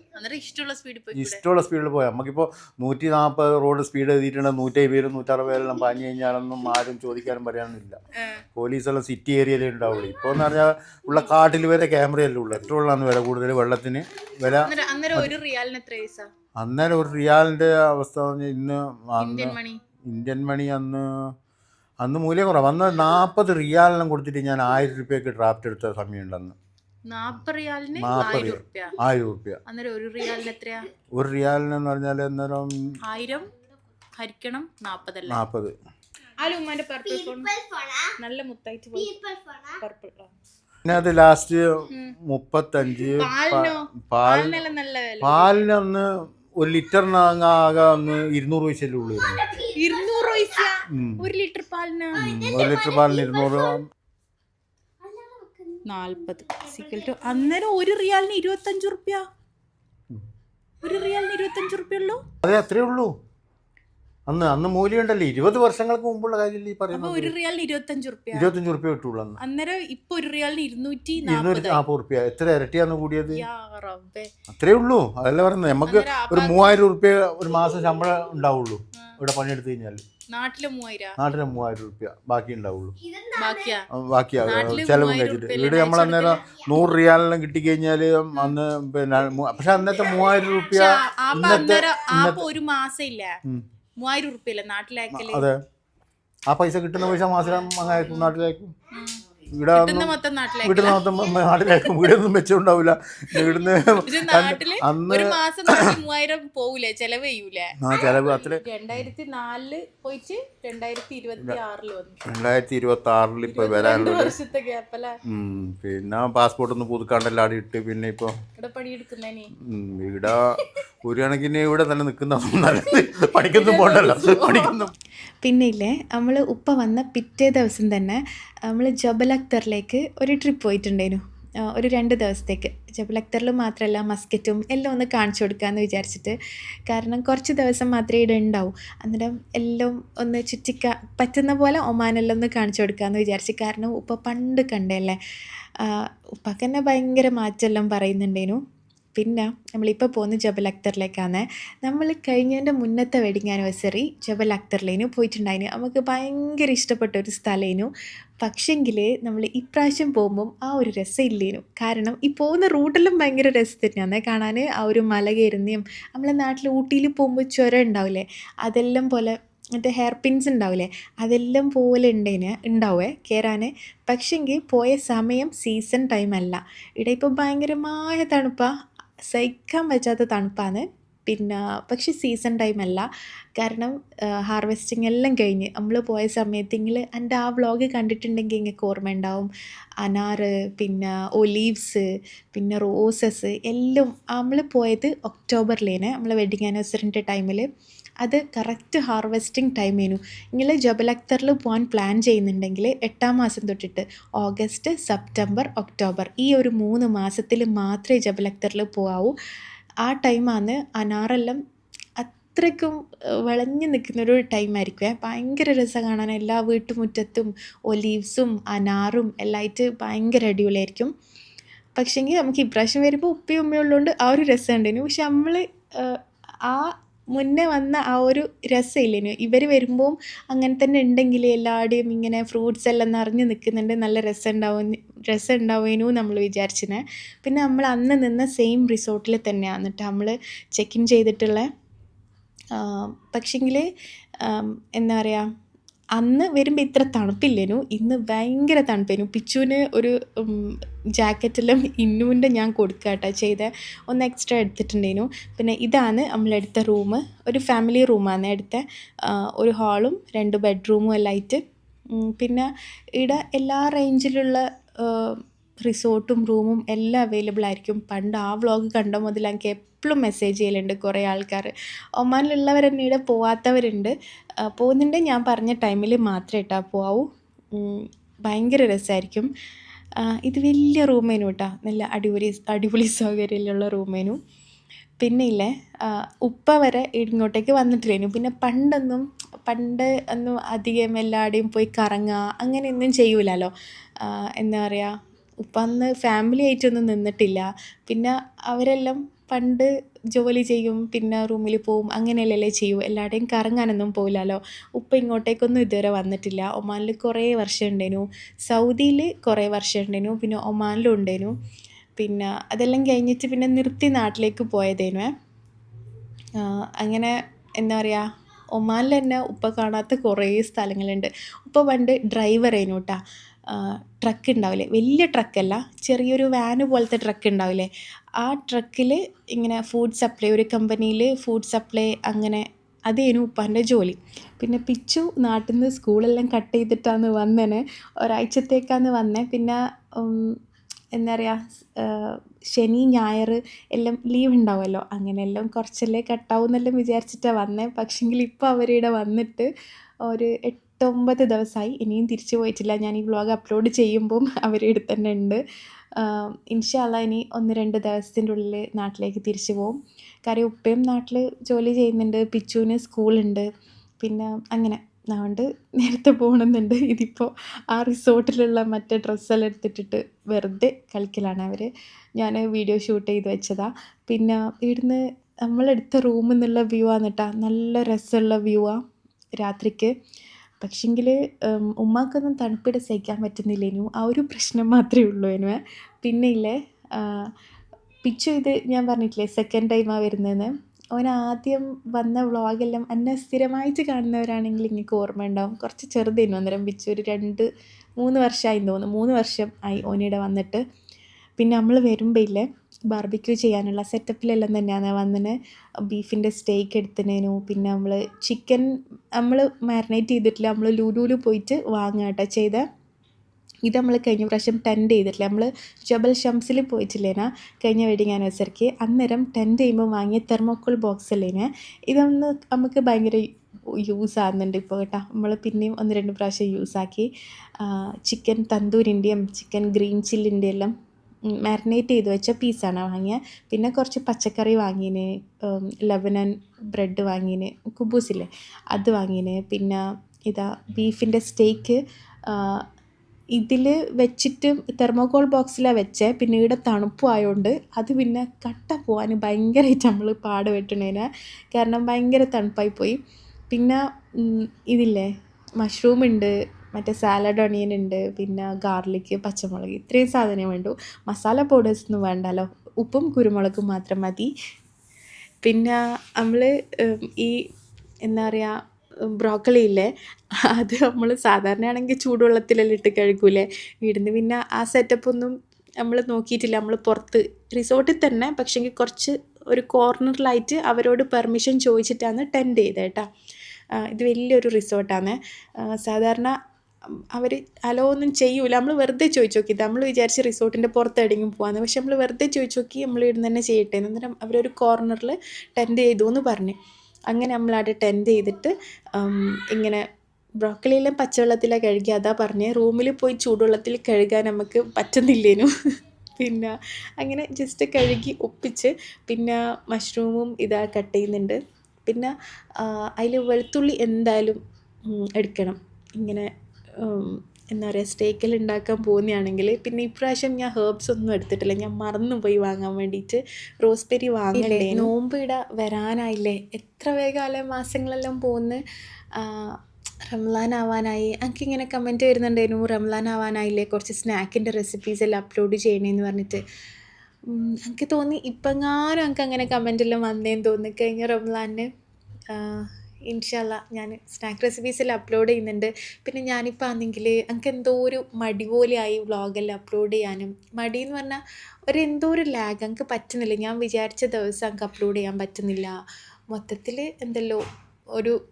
ഇഷ്ടമുള്ള സ്പീഡിൽ പോയാ നമുക്കിപ്പോൾ നൂറ്റി നാൽപ്പത് റോഡ് സ്പീഡ് എഴുതിയിട്ടുണ്ട്. നൂറ്റി അമ്പതിലും എല്ലാം പാഞ്ഞു കഴിഞ്ഞാലൊന്നും ആരും ചോദിക്കാനും പറയാനൊന്നുമില്ല. പോലീസെല്ലാം സിറ്റി ഏരിയയിലേ ഉണ്ടാവുള്ളൂ. ഇപ്പൊ എന്ന് പറഞ്ഞാൽ ഉള്ള കാട്ടിൽ വരെ ക്യാമറയല്ലേ ഉള്ളത് ഉള്ളതാണ് വില കൂടുതൽ വെള്ളത്തിന്. വില അന്നേരം ഒരു റിയാലിന് എത്ര പൈസ? ഒരു റിയാലിന്റെ അവസ്ഥ ഇന്ന് ഇന്ത്യൻ മണി അന്ന് അന്ന് മൂല്യം കുറവ്. അന്ന് നാൽപ്പത് റിയാലിനും കൊടുത്തിട്ട് ഞാൻ ആയിരം റുപ്യക്ക് ഡ്രാഫ്റ്റ് എടുത്ത സമയമുണ്ടെന്ന്. നാൽപ്പത് ആയിരം റുപ്യ. അന്നേരം ഒരു റിയാലിന് എത്രയാ? ഒരു റിയാലിനെന്ന് പറഞ്ഞാൽ അന്നേരം ആയിരം ഹരിക്കണം നാൽപ്പത് പർപ്പിൾ ഫോൺ നല്ല മുത്തായിട്ട് പോയി. പർപ്പിൾ പിന്നെ അത് ലാസ്റ്റ് മുപ്പത്തഞ്ച് പാലിനോ? പാൽ നല്ല വില. പാലിന് അന്ന് ഒരു ലിറ്റർ ഇരുന്നൂറ് പൈസയല്ലേ ഉള്ളൂ ഇരുന്നൂറ് പൈസ. ഒരു ലിറ്റർ പാലിന്? ഒരു ലിറ്റർ പാലിന് ഇരുന്നൂറ്. നാൽപ്പത്. സിക്കൽ ടു അന്നേരം ഒരു റിയാലിന് ഇരുപത്തഞ്ച് റുപ്യ? ഒരു റിയാലിന് ഇരുപത്തഞ്ച് റുപ്യ ഉള്ളൂ? അതെ അത്രേ ഉള്ളൂ. അന്ന് അന്ന് മൂല്യം ഉണ്ടല്ലോ ഇരുപത് വർഷങ്ങൾക്ക് മുമ്പുള്ള കാര്യമല്ലേ ഈ പറയുന്നത്? ഒരു റിയാലിന് ഇരുപത്തഞ്ച് റുപ്യ ഇരുപത്തഞ്ച് റുപ്യ കിട്ടുള്ളൂ അന്ന്. അന്നേരം ഇപ്പൊ ഒരു റിയാലിന് ഇരുന്നൂറ്റി ഇരുന്നൂറ്റി നാൽപ്പത് റുപ്യ എത്ര ഇരട്ടിയാന്ന് കൂടിയത്? യാ റബ്ബേ. അത്രേ ഉള്ളൂ. അതല്ല പറയുന്നത്. നമുക്ക് ഒരു മൂവായിരം റുപ്യ ഒരു മാസം ശമ്പളം ഉണ്ടാവുള്ളൂ ഇവിടെ പണിയെടുത്തു കഴിഞ്ഞാൽ. നാട്ടിൽ മൂവായിരം? റുപ്യ ബാക്കി ഉണ്ടാവുള്ളൂ. ബാക്കിയാ? ബാക്കിയാ. നാട്ടിൽ ചെലവും കഴിച്ചിട്ട് ഇവിടെ നമ്മൾ അന്നേരം നൂറ് റിയാലെല്ലാം കിട്ടിക്കഴിഞ്ഞാൽ അന്ന് പിന്നെ പക്ഷെ അന്നത്തെ മൂവായിരം റുപ്യ ഇന്നത്തെ ഒരു മാസം ഇല്ല. മൂവായിരം ഉറുപ്പ്യല്ലേ നാട്ടിലാക്കൽ അതെ. ആ പൈസ കിട്ടുന്ന പൈസ മാസം നാട്ടിലേക്കും. ഇവിടെ വീട്ടിൽ മൊത്തം നാട്ടിലേക്കും. വീടൊന്നും വെച്ചുണ്ടാവില്ല ഇവിടുന്ന് അന്ന് ഒരു മാസം മൂവായിരം പോവൂലേ? ചെലവ് ചെയ്യൂലേ? ആ ചെലവ് അത്ര. രണ്ടായിരത്തി നാലിൽ പോയിട്ട് രണ്ടായിരത്തി ഇരുപത്തി ആറിൽ വന്നു. രണ്ടായിരത്തി ഇരുപത്തി ആറിൽ ഇപ്പൊ വരാനുള്ളത്. വർഷത്തെ ഗ്യാപ്പല്ലേ? ഉം, പിന്നെ പാസ്പോർട്ട് ഒന്ന് പുതുക്കാണ്ടെല്ലാം ഇട്ട് പിന്നെ ഇപ്പൊ ഇവിടെ ഒരു കണക്കിന് ഇവിടെ തന്നെ നിൽക്കുന്ന പണിക്കൊന്നും പോകണ്ടല്ലോ പിന്നെ ഇല്ലേ നമ്മൾ ഉപ്പ വന്ന പിറ്റേ ദിവസം തന്നെ നമ്മൾ ജബൽ അക്തറിലേക്ക് ഒരു ട്രിപ്പ് പോയിട്ടുണ്ടായിരുന്നു. ഒരു രണ്ട് ദിവസത്തേക്ക്. ജബൽ അക്തറിൽ മാത്രമല്ല മസ്കറ്റും എല്ലാം ഒന്ന് കാണിച്ചു കൊടുക്കാമെന്ന് വിചാരിച്ചിട്ട്. കാരണം കുറച്ച് ദിവസം മാത്രമേ ഇവിടെ ഉണ്ടാവും. അന്നേരം എല്ലാം ഒന്ന് ചുറ്റിക്ക പറ്റുന്ന പോലെ ഒമാനെല്ലാം ഒന്ന് കാണിച്ചു കൊടുക്കാമെന്ന് വിചാരിച്ചു. കാരണം ഉപ്പ പണ്ട് കണ്ടല്ലേ ഉപ്പക്ക് തന്നെ ഭയങ്കര മാറ്റമെല്ലാം പറയുന്നുണ്ടേനു പിന്നെ നമ്മളിപ്പോൾ പോകുന്ന ജബൽ അക്തറിലേക്കാണ് നമ്മൾ കഴിഞ്ഞതിന്റെ മുന്നത്തെ വെഡിങ് ആനിവേഴ്സറി ജബൽ അക്തറിലേനു പോയിട്ടുണ്ടായിരുന്നു നമുക്ക് ഭയങ്കര ഇഷ്ടപ്പെട്ട ഒരു സ്ഥലമേനു പക്ഷെങ്കിൽ നമ്മൾ ഇപ്രാവശ്യം പോകുമ്പം ആ ഒരു രസം ഇല്ലേനു കാരണം ഈ പോകുന്ന റൂട്ടിലും ഭയങ്കര രസം തന്നെയാണ് കാണാൻ ആ ഒരു മല കയറുന്നതും നമ്മളെ നാട്ടിൽ ഊട്ടിയിൽ പോകുമ്പോൾ ചുരം ഉണ്ടാവില്ലേ? അതെല്ലാം പോലെ മറ്റേ ഹെയർ പിൻസ് ഉണ്ടാവില്ലേ? അതെല്ലാം പോലെ ഉണ്ടേന് ഉണ്ടാവേ കയറാൻ പക്ഷെങ്കിൽ പോയ സമയം സീസൺ ടൈം അല്ല. ഇവിടെ ഇപ്പോൾ ഭയങ്കരമായ തണുപ്പാണ് സഹിക്കാൻ പറ്റാത്ത തണുപ്പാണ്. പിന്നെ പക്ഷെ സീസൺ ടൈം അല്ല. കാരണം ഹാർവെസ്റ്റിംഗ് എല്ലാം കഴിഞ്ഞ്. നമ്മൾ പോയ സമയത്തെങ്കിൽ എന്റെ ആ വ്ളോഗ് കണ്ടിട്ടുണ്ടെങ്കിൽ നിങ്ങൾക്ക് ഓർമ്മ ഉണ്ടാവും അനാറ് പിന്നെ ഒലീവ്സ് പിന്നെ റോസസ് എല്ലാം. നമ്മൾ പോയത് ഒക്ടോബറിലേനെ. നമ്മളെ വെഡിങ് ആനിവേഴ്സറിന്റെ ടൈമിൽ അത് കറക്റ്റ് ഹാർവെസ്റ്റിംഗ് ടൈമേനു നിങ്ങൾ ജബൽ അക്തറിൽ പോകാൻ പ്ലാൻ ചെയ്യുന്നുണ്ടെങ്കിൽ എട്ടാം മാസം തൊട്ടിട്ട് ഓഗസ്റ്റ് സെപ്റ്റംബർ ഒക്ടോബർ ഈ ഒരു മൂന്ന് മാസത്തിൽ മാത്രമേ ജബൽ അക്തറിൽ പോകാവൂ ആ ടൈമാണ് അനാറെല്ലാം അത്രയ്ക്കും വിളഞ്ഞു നിൽക്കുന്നൊരു ടൈമായിരിക്കുമേ ഭയങ്കര രസം കാണാൻ എല്ലാ വീട്ടുമുറ്റത്തും ഒലീവ്സും അനാറും എല്ലായിട്ട് ഭയങ്കര അടിപൊളിയായിരിക്കും. പക്ഷേങ്കിൽ നമുക്ക് ഇപ്രാവശ്യം വരുമ്പോൾ ഉപ്പയും ഉമ്മയും ഉള്ളതുകൊണ്ട് ആ ഒരു രസം പക്ഷെ നമ്മൾ ആ മുന്നേ വന്ന ആ ഒരു രസമില്ലേനു ഇവർ വരുമ്പോൾ അങ്ങനെ തന്നെ ഉണ്ടെങ്കിൽ എല്ലാവരുടെയും ഇങ്ങനെ ഫ്രൂട്ട്സ് എല്ലാം നിറഞ്ഞു നിൽക്കുന്നുണ്ട്. നല്ല രസം ഉണ്ടാവും രസം ഉണ്ടാവേനു നമ്മൾ വിചാരിച്ചിനെ പിന്നെ നമ്മൾ അന്ന് നിന്ന സെയിം റിസോർട്ടിൽ തന്നെയാണ് എന്നിട്ട് നമ്മൾ ചെക്ക് ഇൻ ചെയ്തിട്ടുള്ള പക്ഷെങ്കിൽ എന്താ പറയുക അന്ന് വരുമ്പോൾ ഇത്ര തണുപ്പില്ലേനു? ഇന്ന് ഭയങ്കര തണുപ്പേനു. പിച്ചുവിന് ഒരു ജാക്കറ്റെല്ലാം ഇന്നുവിന്റെ ഞാൻ കൊടുക്കാട്ടോ ചെയ്ത. ഒന്ന് എക്സ്ട്രാ എടുത്തിട്ടുണ്ടേനു. പിന്നെ ഇതാണ് നമ്മളെടുത്ത റൂം. ഒരു ഫാമിലി റൂമാണ് എടുത്ത. ഒരു ഹാളും രണ്ട് ബെഡ്റൂമും എല്ലാം ആയിട്ട്. പിന്നെ ഇവിടെ എല്ലാ റേഞ്ചിലുള്ള റിസോർട്ടും റൂമും എല്ലാം അവൈലബിൾ ആയിരിക്കും. പണ്ട് ആ വ്ളോഗ് കണ്ട മുതൽ എനിക്ക് എപ്പോഴും മെസ്സേജ് ചെയ്യലുണ്ട് കുറേ ആൾക്കാർ. ഒമാനിലുള്ളവർ തന്നെ ഇവിടെ പോവാത്തവരുണ്ട്. പോകുന്നുണ്ടെങ്കിൽ പോകുന്നുണ്ട്. ഞാൻ പറഞ്ഞ ടൈമിൽ മാത്രമേ ഇട്ടാ പോവാവൂ ഭയങ്കര രസമായിരിക്കും ഇത് വലിയ റൂമേനു കേട്ടോ നല്ല അടിപൊളി അടിപൊളി സൗകര്യമുള്ള റൂമേനു. പിന്നെ ഇല്ലേ ഉപ്പ വരെ ഇങ്ങോട്ടേക്ക് വന്നിട്ടില്ലേനു. പിന്നെ പണ്ടൊന്നും പണ്ട് ഒന്നും അധികം എല്ലാവരുടെയും പോയി കറങ്ങുക അങ്ങനെയൊന്നും ചെയ്യൂലല്ലോ. എന്താ പറയുക ഉപ്പ അന്ന് ഫാമിലി ആയിട്ടൊന്നും നിന്നിട്ടില്ല. പിന്നെ അവരെല്ലാം പണ്ട് ജോലി ചെയ്യും പിന്നെ റൂമിൽ പോവും അങ്ങനെയല്ലല്ലേ ചെയ്യും. എല്ലാവരുടെയും കറങ്ങാനൊന്നും പോയില്ലല്ലോ ഉപ്പ ഇങ്ങോട്ടേക്കൊന്നും ഇതുവരെ വന്നിട്ടില്ല. ഒമാനിൽ കുറേ വർഷം ഉണ്ടേനു. സൗദിയിൽ കുറേ വർഷം ഉണ്ടേനു. പിന്നെ ഒമാനിലും ഉണ്ടേനു. പിന്നെ അതെല്ലാം കഴിഞ്ഞിട്ട് പിന്നെ നിർത്തി നാട്ടിലേക്ക് പോയതേനു. അങ്ങനെ എന്താ പറയുക ഒമാനിൽ തന്നെ ഉപ്പ കാണാത്ത കുറേ സ്ഥലങ്ങളുണ്ട്. ഉപ്പ പണ്ട് ഡ്രൈവർ ആയിരുന്നു കേട്ടാ ട്രക്ക് ഉണ്ടാവില്ലേ വലിയ ട്രക്കല്ല ചെറിയൊരു വാന് പോലത്തെ ട്രക്ക് ഉണ്ടാവില്ലേ ആ ട്രക്കിൽ ഇങ്ങനെ ഫുഡ് സപ്ലൈ ഒരു കമ്പനിയിൽ ഫുഡ് സപ്ലൈ അങ്ങനെ അതേനു ഉപ്പാന്റെ ജോലി. പിന്നെ പിച്ചു നാട്ടിൽ നിന്ന് സ്കൂളെല്ലാം കട്ട് ചെയ്തിട്ടാണ് വന്നേനെ. ഒരാഴ്ചത്തേക്കാണ് വന്നേ. പിന്നെ എന്താ പറയുക ശനി ഞായർ എല്ലാം ലീവ് ഉണ്ടാവുമല്ലോ അങ്ങനെയെല്ലാം കുറച്ചല്ലേ കട്ടാവും എന്നെല്ലാം വിചാരിച്ചിട്ടാണ് വന്നത് പക്ഷേങ്കിൽ ഇപ്പോൾ അവരിവിടെ വന്നിട്ട് ഒരു എട്ടൊമ്പത് ദിവസമായി ഇനിയും തിരിച്ചു പോയിട്ടില്ല. ഞാൻ ഈ വ്ളോഗ് അപ്ലോഡ് ചെയ്യുമ്പം അവരെടുത്ത് തന്നെ ഉണ്ട് ഇൻഷാല്ല ഇനി ഒന്ന് രണ്ട് ദിവസത്തിന്റെ ഉള്ളിൽ നാട്ടിലേക്ക് തിരിച്ചു പോകും കാര്യം ഉപ്പയും നാട്ടിൽ ജോലി ചെയ്യുന്നുണ്ട്. പിച്ചുവിന് സ്കൂളുണ്ട്. പിന്നെ അങ്ങനെ അതുകൊണ്ട് നേരത്തെ പോകണമെന്നുണ്ട്. ഇതിപ്പോൾ ആ റിസോർട്ടിലുള്ള മറ്റേ ഡ്രസ്സെല്ലാം എടുത്തിട്ടിട്ട് വെറുതെ കളിക്കലാണ് അവർ ഞാൻ വീഡിയോ ഷൂട്ട് ചെയ്ത് വെച്ചതാണ് പിന്നെ ഇവിടുന്ന് നമ്മളെടുത്ത റൂമിൽ നിന്നുള്ള വ്യൂ ആണ് കേട്ടോ നല്ല രസമുള്ള വ്യൂ ആണ് രാത്രിക്ക്. പക്ഷെങ്കിൽ ഉമ്മാക്കൊന്നും തണുപ്പിടെ സഹിക്കാൻ പറ്റുന്നില്ലേനു. ആ ഒരു പ്രശ്നം മാത്രമേ ഉള്ളൂ എന്നു പിന്നെ ഇല്ലേ പിച്ചു ഇത് ഞാൻ പറഞ്ഞിട്ടില്ലേ സെക്കൻഡ് ടൈമാണ് വരുന്നതെന്ന് ഓൻ ആദ്യം വന്ന വ്ളോഗെല്ലാം എന്നെ സ്ഥിരമായിട്ട് കാണുന്നവരാണെങ്കിൽ നിങ്ങൾക്ക് ഓർമ്മ ഉണ്ടാവും കുറച്ച് ചെറുതായിരുന്നു അന്നേരം പിച്ചു. ഒരു രണ്ട് മൂന്ന് വർഷമായി തോന്നുന്നു. മൂന്ന് വർഷം ആയി ഓനിടെ വന്നിട്ട്. പിന്നെ നമ്മൾ വരുമ്പോൾ ഇല്ലേ ബാർബിക്യൂ ചെയ്യാനുള്ള സെറ്റപ്പിലെല്ലാം തന്നെയാണ് വന്നിന്. ബീഫിന്റെ സ്റ്റേക്ക് എടുത്തതിനു. പിന്നെ നമ്മൾ ചിക്കൻ നമ്മൾ മാരിനേറ്റ് ചെയ്തിട്ടില്ല. നമ്മൾ ലുലുവിൽ പോയിട്ട് വാങ്ങുക കേട്ടോ ചെയ്ത. ഇത് നമ്മൾ കഴിഞ്ഞ പ്രാവശ്യം ടെന്റ് ചെയ്തിട്ടില്ല. നമ്മൾ ജബൽ ഷംസിൽ പോയിട്ടില്ലേനാ കഴിഞ്ഞ വെഡിങ് ആനിവേഴ്സറിക്ക് അന്നേരം ടെന്റ് ചെയ്യുമ്പോൾ വാങ്ങിയ തെർമോക്കോൾ ബോക്സ് അല്ലേന് ഇതൊന്ന് നമുക്ക് ഭയങ്കര യൂസ് ആകുന്നുണ്ട് ഇപ്പോൾ കേട്ടോ. നമ്മൾ പിന്നെയും ഒന്ന് രണ്ട് പ്രാവശ്യം യൂസാക്കി ചിക്കൻ തന്തൂരിന്റെയും ചിക്കൻ ഗ്രീൻ ചില്ലിന്റെ എല്ലാം മാരിനേറ്റ് ചെയ്ത് വെച്ച പീസാണ് വാങ്ങിയത് പിന്നെ കുറച്ച് പച്ചക്കറി വാങ്ങീന് ലെബനൻ ബ്രെഡ് വാങ്ങീന് കുബൂസില്ലേ അത് വാങ്ങീന് പിന്നെ ഇതാ ബീഫിന്റെ സ്റ്റേക്ക് ഇതിൽ വെച്ചിട്ട് തെർമോകോൾ ബോക്സിലാണ് വെച്ചേ. പിന്നെ ഇവിടെ തണുപ്പും ആയതുകൊണ്ട് അത് പിന്നെ കട്ട പോകാൻ ഭയങ്കരമായിട്ട് നമ്മൾ പാട് വെട്ടണേനെ കാരണം ഭയങ്കര തണുപ്പായി പോയി. പിന്നെ ഇതില്ലേ മഷ്റൂം ഉണ്ട് മറ്റേ സാലഡ് ഒണിയൻ ഉണ്ട് പിന്നെ ഗാർലിക് പച്ചമുളക് ഇത്രയും സാധനം വേണ്ടു. മസാല പൗഡേഴ്സ് ഒന്നും വേണ്ടല്ലോ. ഉപ്പും കുരുമുളകും മാത്രം മതി. പിന്നെ നമ്മൾ ഈ എന്താ പറയുക ബ്രോക്കളി ഇല്ലേ അത് നമ്മൾ സാധാരണയാണെങ്കിൽ ചൂടുവെള്ളത്തിലെല്ലാം ഇട്ട് കഴുകൂലേ? വീടിന് പിന്നെ ആ സെറ്റപ്പ് ഒന്നും നമ്മൾ നോക്കിയിട്ടില്ല. നമ്മൾ പുറത്ത് റിസോർട്ടിൽ തന്നെ പക്ഷേങ്കിൽ കുറച്ച് ഒരു കോർണറിലായിട്ട് അവരോട് പെർമിഷൻ ചോദിച്ചിട്ടാണ് ടെന്റ് ചെയ്തേട്ടാ ഇത് വലിയൊരു റിസോർട്ടാണ് സാധാരണ അവർ അലോ ഒന്നും ചെയ്യൂല. നമ്മൾ വെറുതെ ചോദിച്ചു നോക്കി നമ്മൾ വിചാരിച്ച് റിസോർട്ടിന്റെ പുറത്ത് എവിടെയെങ്കിലും പോകാമെന്ന് പക്ഷെ നമ്മൾ വെറുതെ ചോദിച്ചു നോക്കി നമ്മൾ ഇവിടെ തന്നെ ചെയ്യട്ടെ. അന്നേരം അവരൊരു കോർണറിൽ ടെന്റ് ചെയ്തു എന്ന് പറഞ്ഞു. അങ്ങനെ നമ്മൾ അവിടെ ടെന്റ് ചെയ്തിട്ട് ഇങ്ങനെ ബ്രോക്കലിയെല്ലാം പച്ചവെള്ളത്തിലാണ് കഴുകി അതാ പറഞ്ഞ്. റൂമിൽ പോയി ചൂടുവെള്ളത്തിൽ കഴുകാൻ നമുക്ക് പറ്റുന്നില്ലേനു. (laughs) പിന്നെ അങ്ങനെ ജസ്റ്റ് കഴുകി ഒപ്പിച്ച് പിന്നെ മഷ്റൂമും ഇതാ കട്ട് ചെയ്യുന്നുണ്ട്. പിന്നെ അതിൽ വെളുത്തുള്ളി എന്തായാലും എടുക്കണം. ഇങ്ങനെ എന്താ പറയുക സ്റ്റേക്കിൽ ഉണ്ടാക്കാൻ പോകുന്നതാണെങ്കിൽ പിന്നെ ഇപ്രാവശ്യം ഞാൻ ഹേർബ്സ് ഒന്നും എടുത്തിട്ടില്ല. ഞാൻ മറന്നുപോയി വാങ്ങാൻ വേണ്ടിയിട്ട് റോസ്ബെറി വാങ്ങില്ലേ നോമ്പ് ഇട വരാനായില്ലേ? എത്ര വേഗമല്ലേ മാസങ്ങളെല്ലാം പോകുന്നു റംലാൻ ആവാനായി. എനിക്ക് ഇങ്ങനെ കമന്റ് വരുന്നുണ്ടായിരുന്നു റംലാൻ ആവാനായില്ലേ? കുറച്ച് സ്നാക്കിന്റെ റെസിപ്പീസ് എല്ലാം അപ്ലോഡ് ചെയ്യണേന്ന് പറഞ്ഞിട്ട്. എനിക്ക് തോന്നി ഇപ്പങ്ങാനും എനിക്ക് അങ്ങനെ കമന്റെല്ലാം വന്നേന്ന് തോന്നി കഴിഞ്ഞ ഇൻഷല്ല ഞാൻ സ്നാക്ക് റെസിപ്പീസിൽ അപ്ലോഡ് ചെയ്യുന്നുണ്ട്. പിന്നെ ഞാനിപ്പോൾ ആണെങ്കിൽ എനിക്ക് എന്തോ ഒരു മടി പോലെയായി വ്ളോഗെല്ലാം അപ്ലോഡ് ചെയ്യാനും. മടി എന്ന് പറഞ്ഞാൽ ഒരു എന്തോ ഒരു ലാഗ് എനിക്ക് പറ്റുന്നില്ല. ഞാൻ വിചാരിച്ച ദിവസം എനിക്ക് അപ്ലോഡ് ചെയ്യാൻ പറ്റുന്നില്ല. മൊത്തത്തിൽ എന്തല്ലോ ഒരു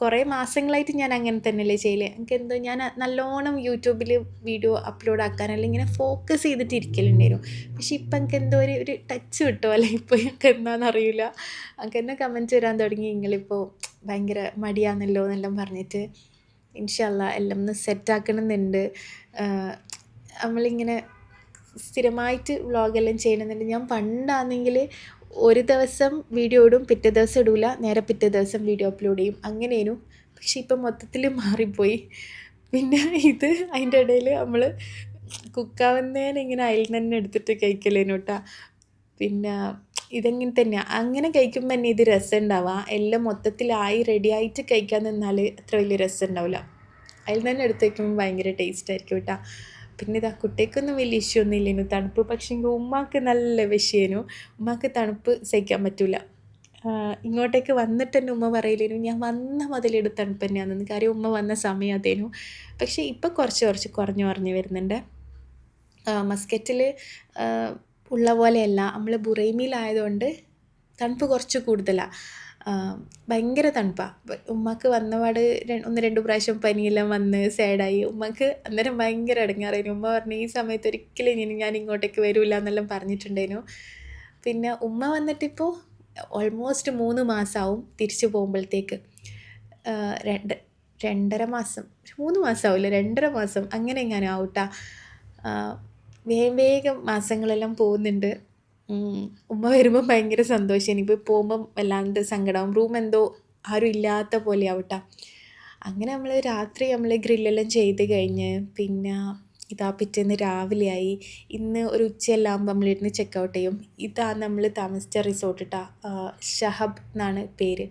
കുറേ മാസങ്ങളായിട്ട് ഞാൻ അങ്ങനെ തന്നെയല്ലേ ചെയ്യൽ. എനിക്ക് എന്തോ ഞാൻ നല്ലോണം യൂട്യൂബിൽ വീഡിയോ അപ്ലോഡ് ആക്കാൻ അല്ലെങ്കിൽ ഇങ്ങനെ ഫോക്കസ് ചെയ്തിട്ട് ഇരിക്കലുണ്ടായിരുന്നു. പക്ഷെ ഇപ്പം എനിക്ക് എന്തോ ഒരു ഒരു ടച്ച് കിട്ടുമോ അല്ലെ ഇപ്പോൾ എനിക്ക് എന്താണെന്ന് അറിയില്ല. എനിക്ക് എന്നെ കമന്റ് വരാൻ തുടങ്ങി. നിങ്ങളിപ്പോൾ ഭയങ്കര മടിയാണല്ലോ എന്നെല്ലാം പറഞ്ഞിട്ട്. ഇൻഷല്ല എല്ലാം ഒന്ന് സെറ്റാക്കണമെന്നുണ്ട് നമ്മളിങ്ങനെ സ്ഥിരമായിട്ട് വ്ളോഗെല്ലാം ചെയ്യണമെന്നുണ്ട് ഞാൻ പണ്ടാണെങ്കിൽ ഒരു ദിവസം വീഡിയോ ഇടും പിറ്റേ ദിവസം ഇടൂല നേരെ പിറ്റേ ദിവസം വീഡിയോ അപ്ലോഡ് ചെയ്യും. അങ്ങനെയായിരുന്നു പക്ഷെ ഇപ്പം മൊത്തത്തിൽ മാറിപ്പോയി. പിന്നെ ഇത് അതിന്റെ ഇടയിൽ നമ്മൾ കുക്കാവുന്നതിന് ഇങ്ങനെ അതിൽ തന്നെ എടുത്തിട്ട് കഴിക്കലേനു കേട്ടോ പിന്നെ ഇതെങ്ങനെ തന്നെയാണ് അങ്ങനെ കഴിക്കുമ്പോൾ തന്നെ ഇത് രസം ഉണ്ടാവുക എല്ലാം മൊത്തത്തിലായി റെഡിയായിട്ട് കഴിക്കാൻ നിന്നാൽ അത്ര വലിയ രസം ഉണ്ടാവില്ല അതിൽ തന്നെ എടുത്ത് വയ്ക്കുമ്പോൾ ഭയങ്കര ടേസ്റ്റ് ആയിരിക്കും കേട്ടോ പിന്നെ ഇതാ കുട്ടിക്കൊന്നും വലിയ ഇഷ്യൂ ഒന്നും ഇല്ലേനു. തണുപ്പ് പക്ഷേ എങ്കിൽ ഉമ്മാക്ക് നല്ല വിഷയനു. ഉമ്മാക്ക് തണുപ്പ് സഹിക്കാൻ പറ്റില്ല ഇങ്ങോട്ടേക്ക് വന്നിട്ട് തന്നെ ഉമ്മ പറയില്ലേനു ഞാൻ വന്ന മുതലെടുത്ത് തണുപ്പ് തന്നെയാണെന്ന്. കാര്യം ഉമ്മ വന്ന സമയം അതേനു. പക്ഷേ ഇപ്പം കുറച്ച് കുറച്ച് കുറഞ്ഞു കുറഞ്ഞു വരുന്നുണ്ട്. മസ്കറ്റിൽ ഉള്ള പോലെയല്ല. നമ്മൾ ബുറൈമിയിലായതുകൊണ്ട് തണുപ്പ് കുറച്ച് കൂടുതലാണ് ഭയങ്കര തണുപ്പാണ് ഉമ്മക്ക് വന്നപാട് ഒന്ന് രണ്ട് പ്രാവശ്യം പനിയെല്ലാം വന്ന് സാഡായി. ഉമ്മക്ക് അന്നേരം ഭയങ്കര ഇടങ്ങാറായിരുന്നു. ഉമ്മ പറഞ്ഞു ഈ സമയത്ത് ഒരിക്കലും ഇനി ഞാൻ ഇങ്ങോട്ടേക്ക് വരില്ല എന്നെല്ലാം പറഞ്ഞിട്ടുണ്ടായിരുന്നു. പിന്നെ ഉമ്മ വന്നിട്ടിപ്പോൾ ഓൾമോസ്റ്റ് മൂന്ന് മാസമാവും തിരിച്ചു പോകുമ്പോഴത്തേക്ക്. രണ്ട് രണ്ടര മാസം മൂന്ന് മാസമാവില്ല രണ്ടര മാസം. അങ്ങനെ ഞാൻ ആവട്ടാ. വേഗം വേഗം മാസങ്ങളെല്ലാം പോകുന്നുണ്ട്. ഉമ്മ വരുമ്പോൾ ഭയങ്കര സന്തോഷം. ഇനിയിപ്പോൾ പോകുമ്പം വല്ലാണ്ട് സങ്കടം റൂം എന്തോ ആരും ഇല്ലാത്ത പോലെ ആവട്ട അങ്ങനെ നമ്മൾ രാത്രി നമ്മൾ ഗ്രില്ലെല്ലാം ചെയ്ത് കഴിഞ്ഞ് പിന്നെ ഇതാ പിറ്റേന്ന് രാവിലെയായി. ഇന്ന് ഒരു ഉച്ചയെല്ലാം ആകുമ്പോൾ നമ്മളിരുന്ന് ചെക്കൗട്ട് ചെയ്യും. ഇതാ നമ്മൾ താമസിച്ച റിസോർട്ട് ഇട്ടാ ഷഹബ് എന്നാണ് പേര്.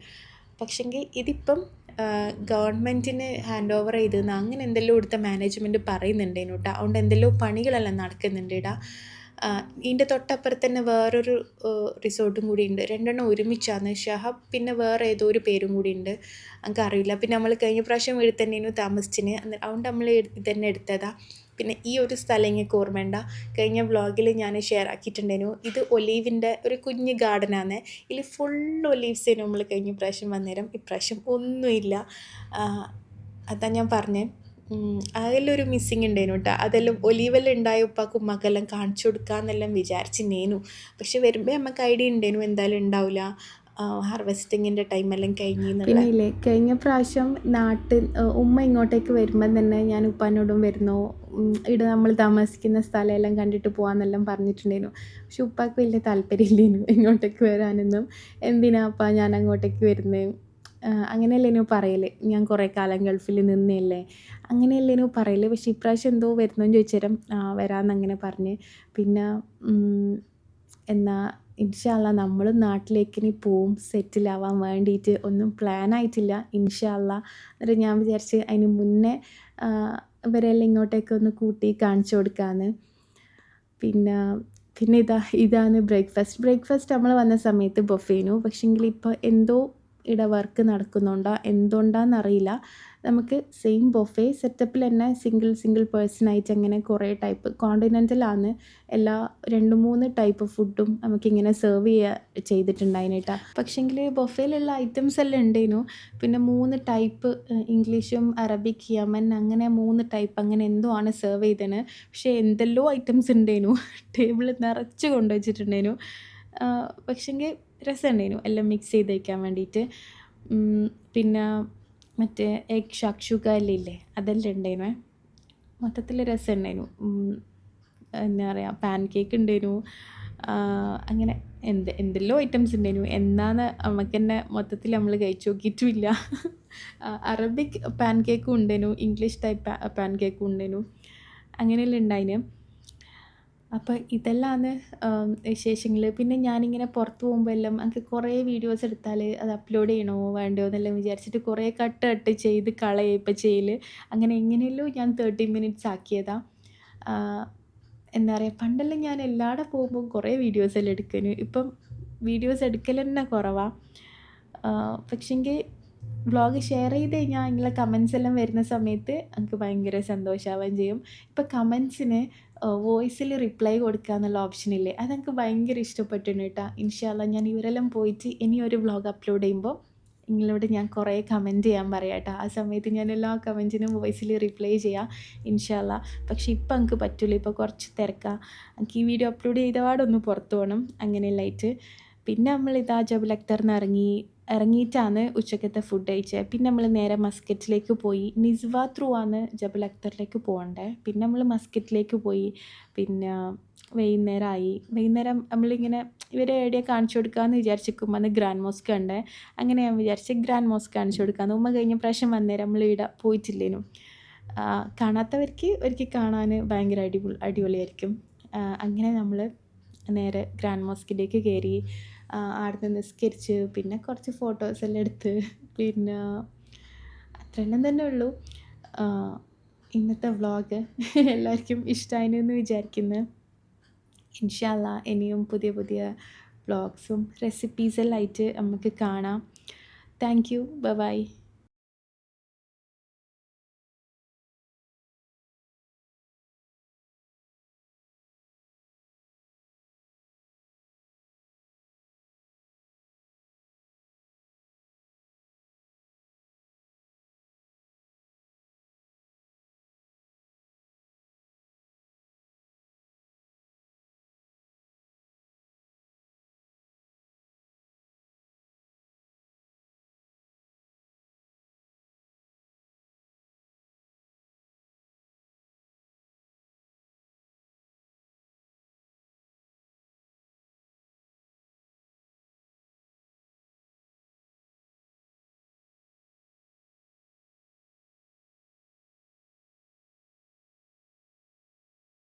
പക്ഷെങ്കിൽ ഇതിപ്പം ഗവൺമെന്റിന് ഹാൻഡ് ഓവർ ചെയ്തെന്ന് അങ്ങനെ എന്തെല്ലോ ഇവിടുത്തെ മാനേജ്മെന്റ് പറയുന്നുണ്ടേനു കേട്ടോ അതുകൊണ്ട് എന്തെല്ലോ പണികളെല്ലാം നടക്കുന്നുണ്ട് ഇടാ ഇതിന്റെ തൊട്ടപ്പുറത്ത് തന്നെ വേറൊരു റിസോർട്ടും കൂടി ഉണ്ട് രണ്ടെണ്ണം ഒരുമിച്ചാണ്. ഷഹബ് പിന്നെ വേറെ ഏതോ ഒരു പേരും കൂടി ഉണ്ട് നമുക്ക് അറിയില്ല. പിന്നെ നമ്മൾ കഴിഞ്ഞ പ്രാവശ്യം തന്നെയായിരുന്നു താമസിച്ചിന് അതുകൊണ്ട് നമ്മൾ ഇതന്നെ എടുത്തതാ. പിന്നെ ഈ ഒരു സ്ഥലം എനിക്ക് ഓർമ്മയുണ്ട? കഴിഞ്ഞ വ്ളോഗിൽ ഞാൻ ഷെയർ ആക്കിയിട്ടുണ്ടായിരുന്നു. ഇത് ഒലീവിന്റെ ഒരു കുഞ്ഞ് ഗാർഡനാണ് ഇതിൽ ഫുൾ ഒലീവ്സ് നമ്മൾ കഴിഞ്ഞ പ്രാവശ്യം വന്നേരം. ഇപ്രാവശ്യം ഒന്നുമില്ല. അതാ ഞാൻ അതിലൊരു മിസ്സിങ് ഉണ്ടായിരുന്നു കേട്ടോ അതെല്ലാം ഒലീവെല്ലാം ഉണ്ടായ ഉപ്പാക്ക് ഉമ്മാക്കെല്ലാം കാണിച്ചു കൊടുക്കാന്നെല്ലാം വിചാരിച്ച് നേനു പക്ഷെ വരുമ്പോൾ നമുക്ക് ഐഡിയ ഉണ്ടായിരുന്നു എന്തായാലും ഉണ്ടാവില്ല ഹാർവെസ്റ്റിങ്ങിന്റെ ടൈമെല്ലാം കഴിഞ്ഞു പിന്നെ ഇല്ലേ കഴിഞ്ഞ പ്രാവശ്യം നാട്ടിൽ ഉമ്മ ഇങ്ങോട്ടേക്ക് വരുമ്പം തന്നെ ഞാൻ ഉപ്പാനോടും വരുന്നു. ഇവിടെ നമ്മൾ താമസിക്കുന്ന സ്ഥലമെല്ലാം കണ്ടിട്ട് പോകാമെന്നെല്ലാം പറഞ്ഞിട്ടുണ്ടായിരുന്നു പക്ഷെ ഉപ്പാക്ക് വലിയ താല്പര്യമില്ലേനു ഇങ്ങോട്ടേക്ക് വരാനൊന്നും. എന്തിനാ അപ്പാ ഞാൻ അങ്ങോട്ടേക്ക് വരുന്നത് അങ്ങനെയല്ലേനു പറയൽ. ഞാൻ കുറേ കാലം ഗൾഫിൽ നിന്നല്ലേ. അങ്ങനെയല്ലേനു പറയൽ പക്ഷേ ഇപ്രാവശ്യം എന്തോ വരുന്നോന്ന് ചോദിച്ചേരം വരാമെന്നങ്ങനെ പറഞ്ഞ്. പിന്നെ എന്നാ ഇൻഷാല്ല നമ്മൾ നാട്ടിലേക്ക് ഇനി പോവും സെറ്റിലാവാൻ വേണ്ടിയിട്ട് ഒന്നും പ്ലാൻ ആയിട്ടില്ല ഇൻഷാല്ല എന്നിട്ട് ഞാൻ വിചാരിച്ച് അതിന് മുന്നേ ഇവരെല്ലാം ഇങ്ങോട്ടേക്ക് ഒന്ന് കൂട്ടി കാണിച്ചു കൊടുക്കാമെന്ന് പിന്നെ പിന്നെ ഇതാ ഇതാണ് ബ്രേക്ക്ഫാസ്റ്റ്. ബ്രേക്ക്ഫാസ്റ്റ് നമ്മൾ വന്ന സമയത്ത് ബൊഫേനു. പക്ഷേങ്കിൽ ഇപ്പോൾ എന്തോ ഇവിടെ വർക്ക് നടക്കുന്നുണ്ടോ എന്തുകൊണ്ടാണെന്നറിയില്ല നമുക്ക് സെയിം ബൊഫേ സെറ്റപ്പിൽ തന്നെ സിംഗിൾ സിംഗിൾ പേഴ്സണായിട്ട് അങ്ങനെ കുറേ ടൈപ്പ് കോണ്ടിനെന്റലാണ് എല്ലാ രണ്ട് മൂന്ന് ടൈപ്പ് ഫുഡും നമുക്കിങ്ങനെ സെർവ് ചെയ്യുക ചെയ്തിട്ടുണ്ടായിട്ടാ പക്ഷേങ്കിൽ ബൊഫയിലുള്ള ഐറ്റംസ് എല്ലാം ഉണ്ടായിരുന്നു പിന്നെ മൂന്ന് ടൈപ്പ് ഇംഗ്ലീഷും അറബിക് യമൻ അങ്ങനെ മൂന്ന് ടൈപ്പ് അങ്ങനെ എന്തോ ആണ് സെർവ് ചെയ്തത് പക്ഷേ എന്തെല്ലോ ഐറ്റംസ് ഉണ്ടായിരുന്നു ടേബിൾ നിറച്ച് കൊണ്ടുവച്ചിട്ടുണ്ടായിരുന്നു പക്ഷേങ്കിൽ രസമുണ്ടായിരുന്നു എല്ലാം മിക്സ് ചെയ്ത് വയ്ക്കാൻ വേണ്ടിയിട്ട് പിന്നെ മറ്റേ എഗ് ഷക്ഷുക എല്ലാം ഇല്ലേ അതെല്ലാം ഉണ്ടായിരുന്നു മൊത്തത്തിൽ രസം ഉണ്ടായിരുന്നു എന്താ പറയുക പാൻ കേക്ക് ഉണ്ടായിരുന്നു അങ്ങനെ എന്ത് എന്തെല്ലോ ഐറ്റംസ് ഉണ്ടായിരുന്നു എന്നാന്ന് നമുക്ക് തന്നെ മൊത്തത്തിൽ നമ്മൾ കഴിച്ചു നോക്കിയിട്ടുമില്ല അറബിക് പാൻ കേക്കും ഉണ്ടായിരുന്നു ഇംഗ്ലീഷ് ടൈപ്പ് പാൻ കേക്കും ഉണ്ടായിരുന്നു അങ്ങനെയെല്ലാം ഉണ്ടായിന് അപ്പോൾ ഇതെല്ലാമാണ് വിശേഷങ്ങൾ പിന്നെ ഞാനിങ്ങനെ പുറത്ത് പോകുമ്പോൾ എല്ലാം എനിക്ക് കുറേ വീഡിയോസ് എടുത്താൽ അത് അപ്ലോഡ് ചെയ്യണോ വേണ്ടോ എന്നെല്ലാം വിചാരിച്ചിട്ട് കുറേ കട്ട് കട്ട് ചെയ്ത് കളയുക ഇപ്പം ചെയ്യൽ അങ്ങനെ എങ്ങനെയല്ലോ ഞാൻ തേർട്ടി മിനിറ്റ്സ് ആക്കിയതാ. എന്താ പറയുക പണ്ടെല്ലാം ഞാൻ എല്ലാവിടെ പോകുമ്പോൾ കുറേ വീഡിയോസ് എല്ലാം എടുക്കുന്നു ഇപ്പം വീഡിയോസ് എടുക്കൽ തന്നെ കുറവാണ് പക്ഷെങ്കിൽ വ്ളോഗ് ഷെയർ ചെയ്ത് കഴിഞ്ഞാൽ അതിനുള്ള കമൻസ് എല്ലാം വരുന്ന സമയത്ത് എനിക്ക് ഭയങ്കര സന്തോഷമാവുകയും ചെയ്യും. ഇപ്പം കമൻസിന് വോയിസിൽ റിപ്ലൈ കൊടുക്കുക എന്നുള്ള ഓപ്ഷൻ ഇല്ലേ? അത് എനിക്ക് ഭയങ്കര ഇഷ്ടപ്പെട്ടിട്ടുണ്ട് കേട്ടോ ഇൻഷാല്ല ഞാൻ ഇവരെല്ലാം പോയിട്ട് ഇനി ഒരു വ്ളോഗ് അപ്ലോഡ് ചെയ്യുമ്പോൾ നിങ്ങളോട് ഞാൻ കുറേ കമന്റ് ചെയ്യാൻ പറയാം കേട്ടോ ആ സമയത്ത് ഞാൻ എല്ലാ കമന്റിനും വോയിസിൽ റിപ്ലൈ ചെയ്യാം ഇൻഷാല്ല പക്ഷേ ഇപ്പം എനിക്ക് പറ്റില്ല ഇപ്പോൾ കുറച്ച് തിരക്കാം. എനിക്ക് ഈ വീഡിയോ അപ്ലോഡ് ചെയ്തപാടൊന്ന് പുറത്തു പോകണം അങ്ങനെയല്ലായിട്ട്. പിന്നെ നമ്മൾ ഇതാ ജബ് അക്തറിന് ഇറങ്ങി ഇറങ്ങിയിട്ടാണ് ഉച്ചക്കത്തെ ഫുഡ് കഴിച്ചത്. പിന്നെ നമ്മൾ നേരെ മസ്കറ്റിലേക്ക് പോയി. നിസ്വ ത്രൂ ആണ് ജബൽ അക്തറിലേക്ക് പോകേണ്ടത് പിന്നെ നമ്മൾ മസ്കറ്റിലേക്ക് പോയി. പിന്നെ വൈകുന്നേരമായി വൈകുന്നേരം നമ്മളിങ്ങനെ ഇവരെ എവിടെയാണ് കാണിച്ചു കൊടുക്കാമെന്ന് വിചാരിച്ചിരിക്കും അന്ന് ഗ്രാൻഡ് മോസ്ക് ഉണ്ട് അങ്ങനെ ഞാൻ വിചാരിച്ച് ഗ്രാൻഡ് മോസ്ക് കാണിച്ചു കൊടുക്കാമെന്ന് ഉമ്മ കഴിഞ്ഞ പ്രാവശ്യം വന്നേരം നമ്മൾ ഇവിടെ പോയിട്ടില്ലേനും. കാണാത്തവർക്ക് ഒരിക്കൽ കാണാൻ ഭയങ്കര അടിപൊളി അടിപൊളിയായിരിക്കും. അങ്ങനെ നമ്മൾ നേരെ ഗ്രാൻഡ് മോസ്കിലേക്ക് കയറി ആടുന്ന് നിസ്കരിച്ച് പിന്നെ കുറച്ച് ഫോട്ടോസ് എല്ലാം എടുത്ത് പിന്നെ അത്രയെണ്ണം തന്നെ ഉള്ളൂ. ഇന്നത്തെ വ്ളോഗ് എല്ലാവർക്കും ഇഷ്ടമായെന്ന് വിചാരിക്കുന്നു. ഇൻഷാല്ല ഇനിയും പുതിയ പുതിയ വ്ളോഗ്സും റെസിപ്പീസെല്ലാം ആയിട്ട് നമുക്ക് കാണാം. Thank you by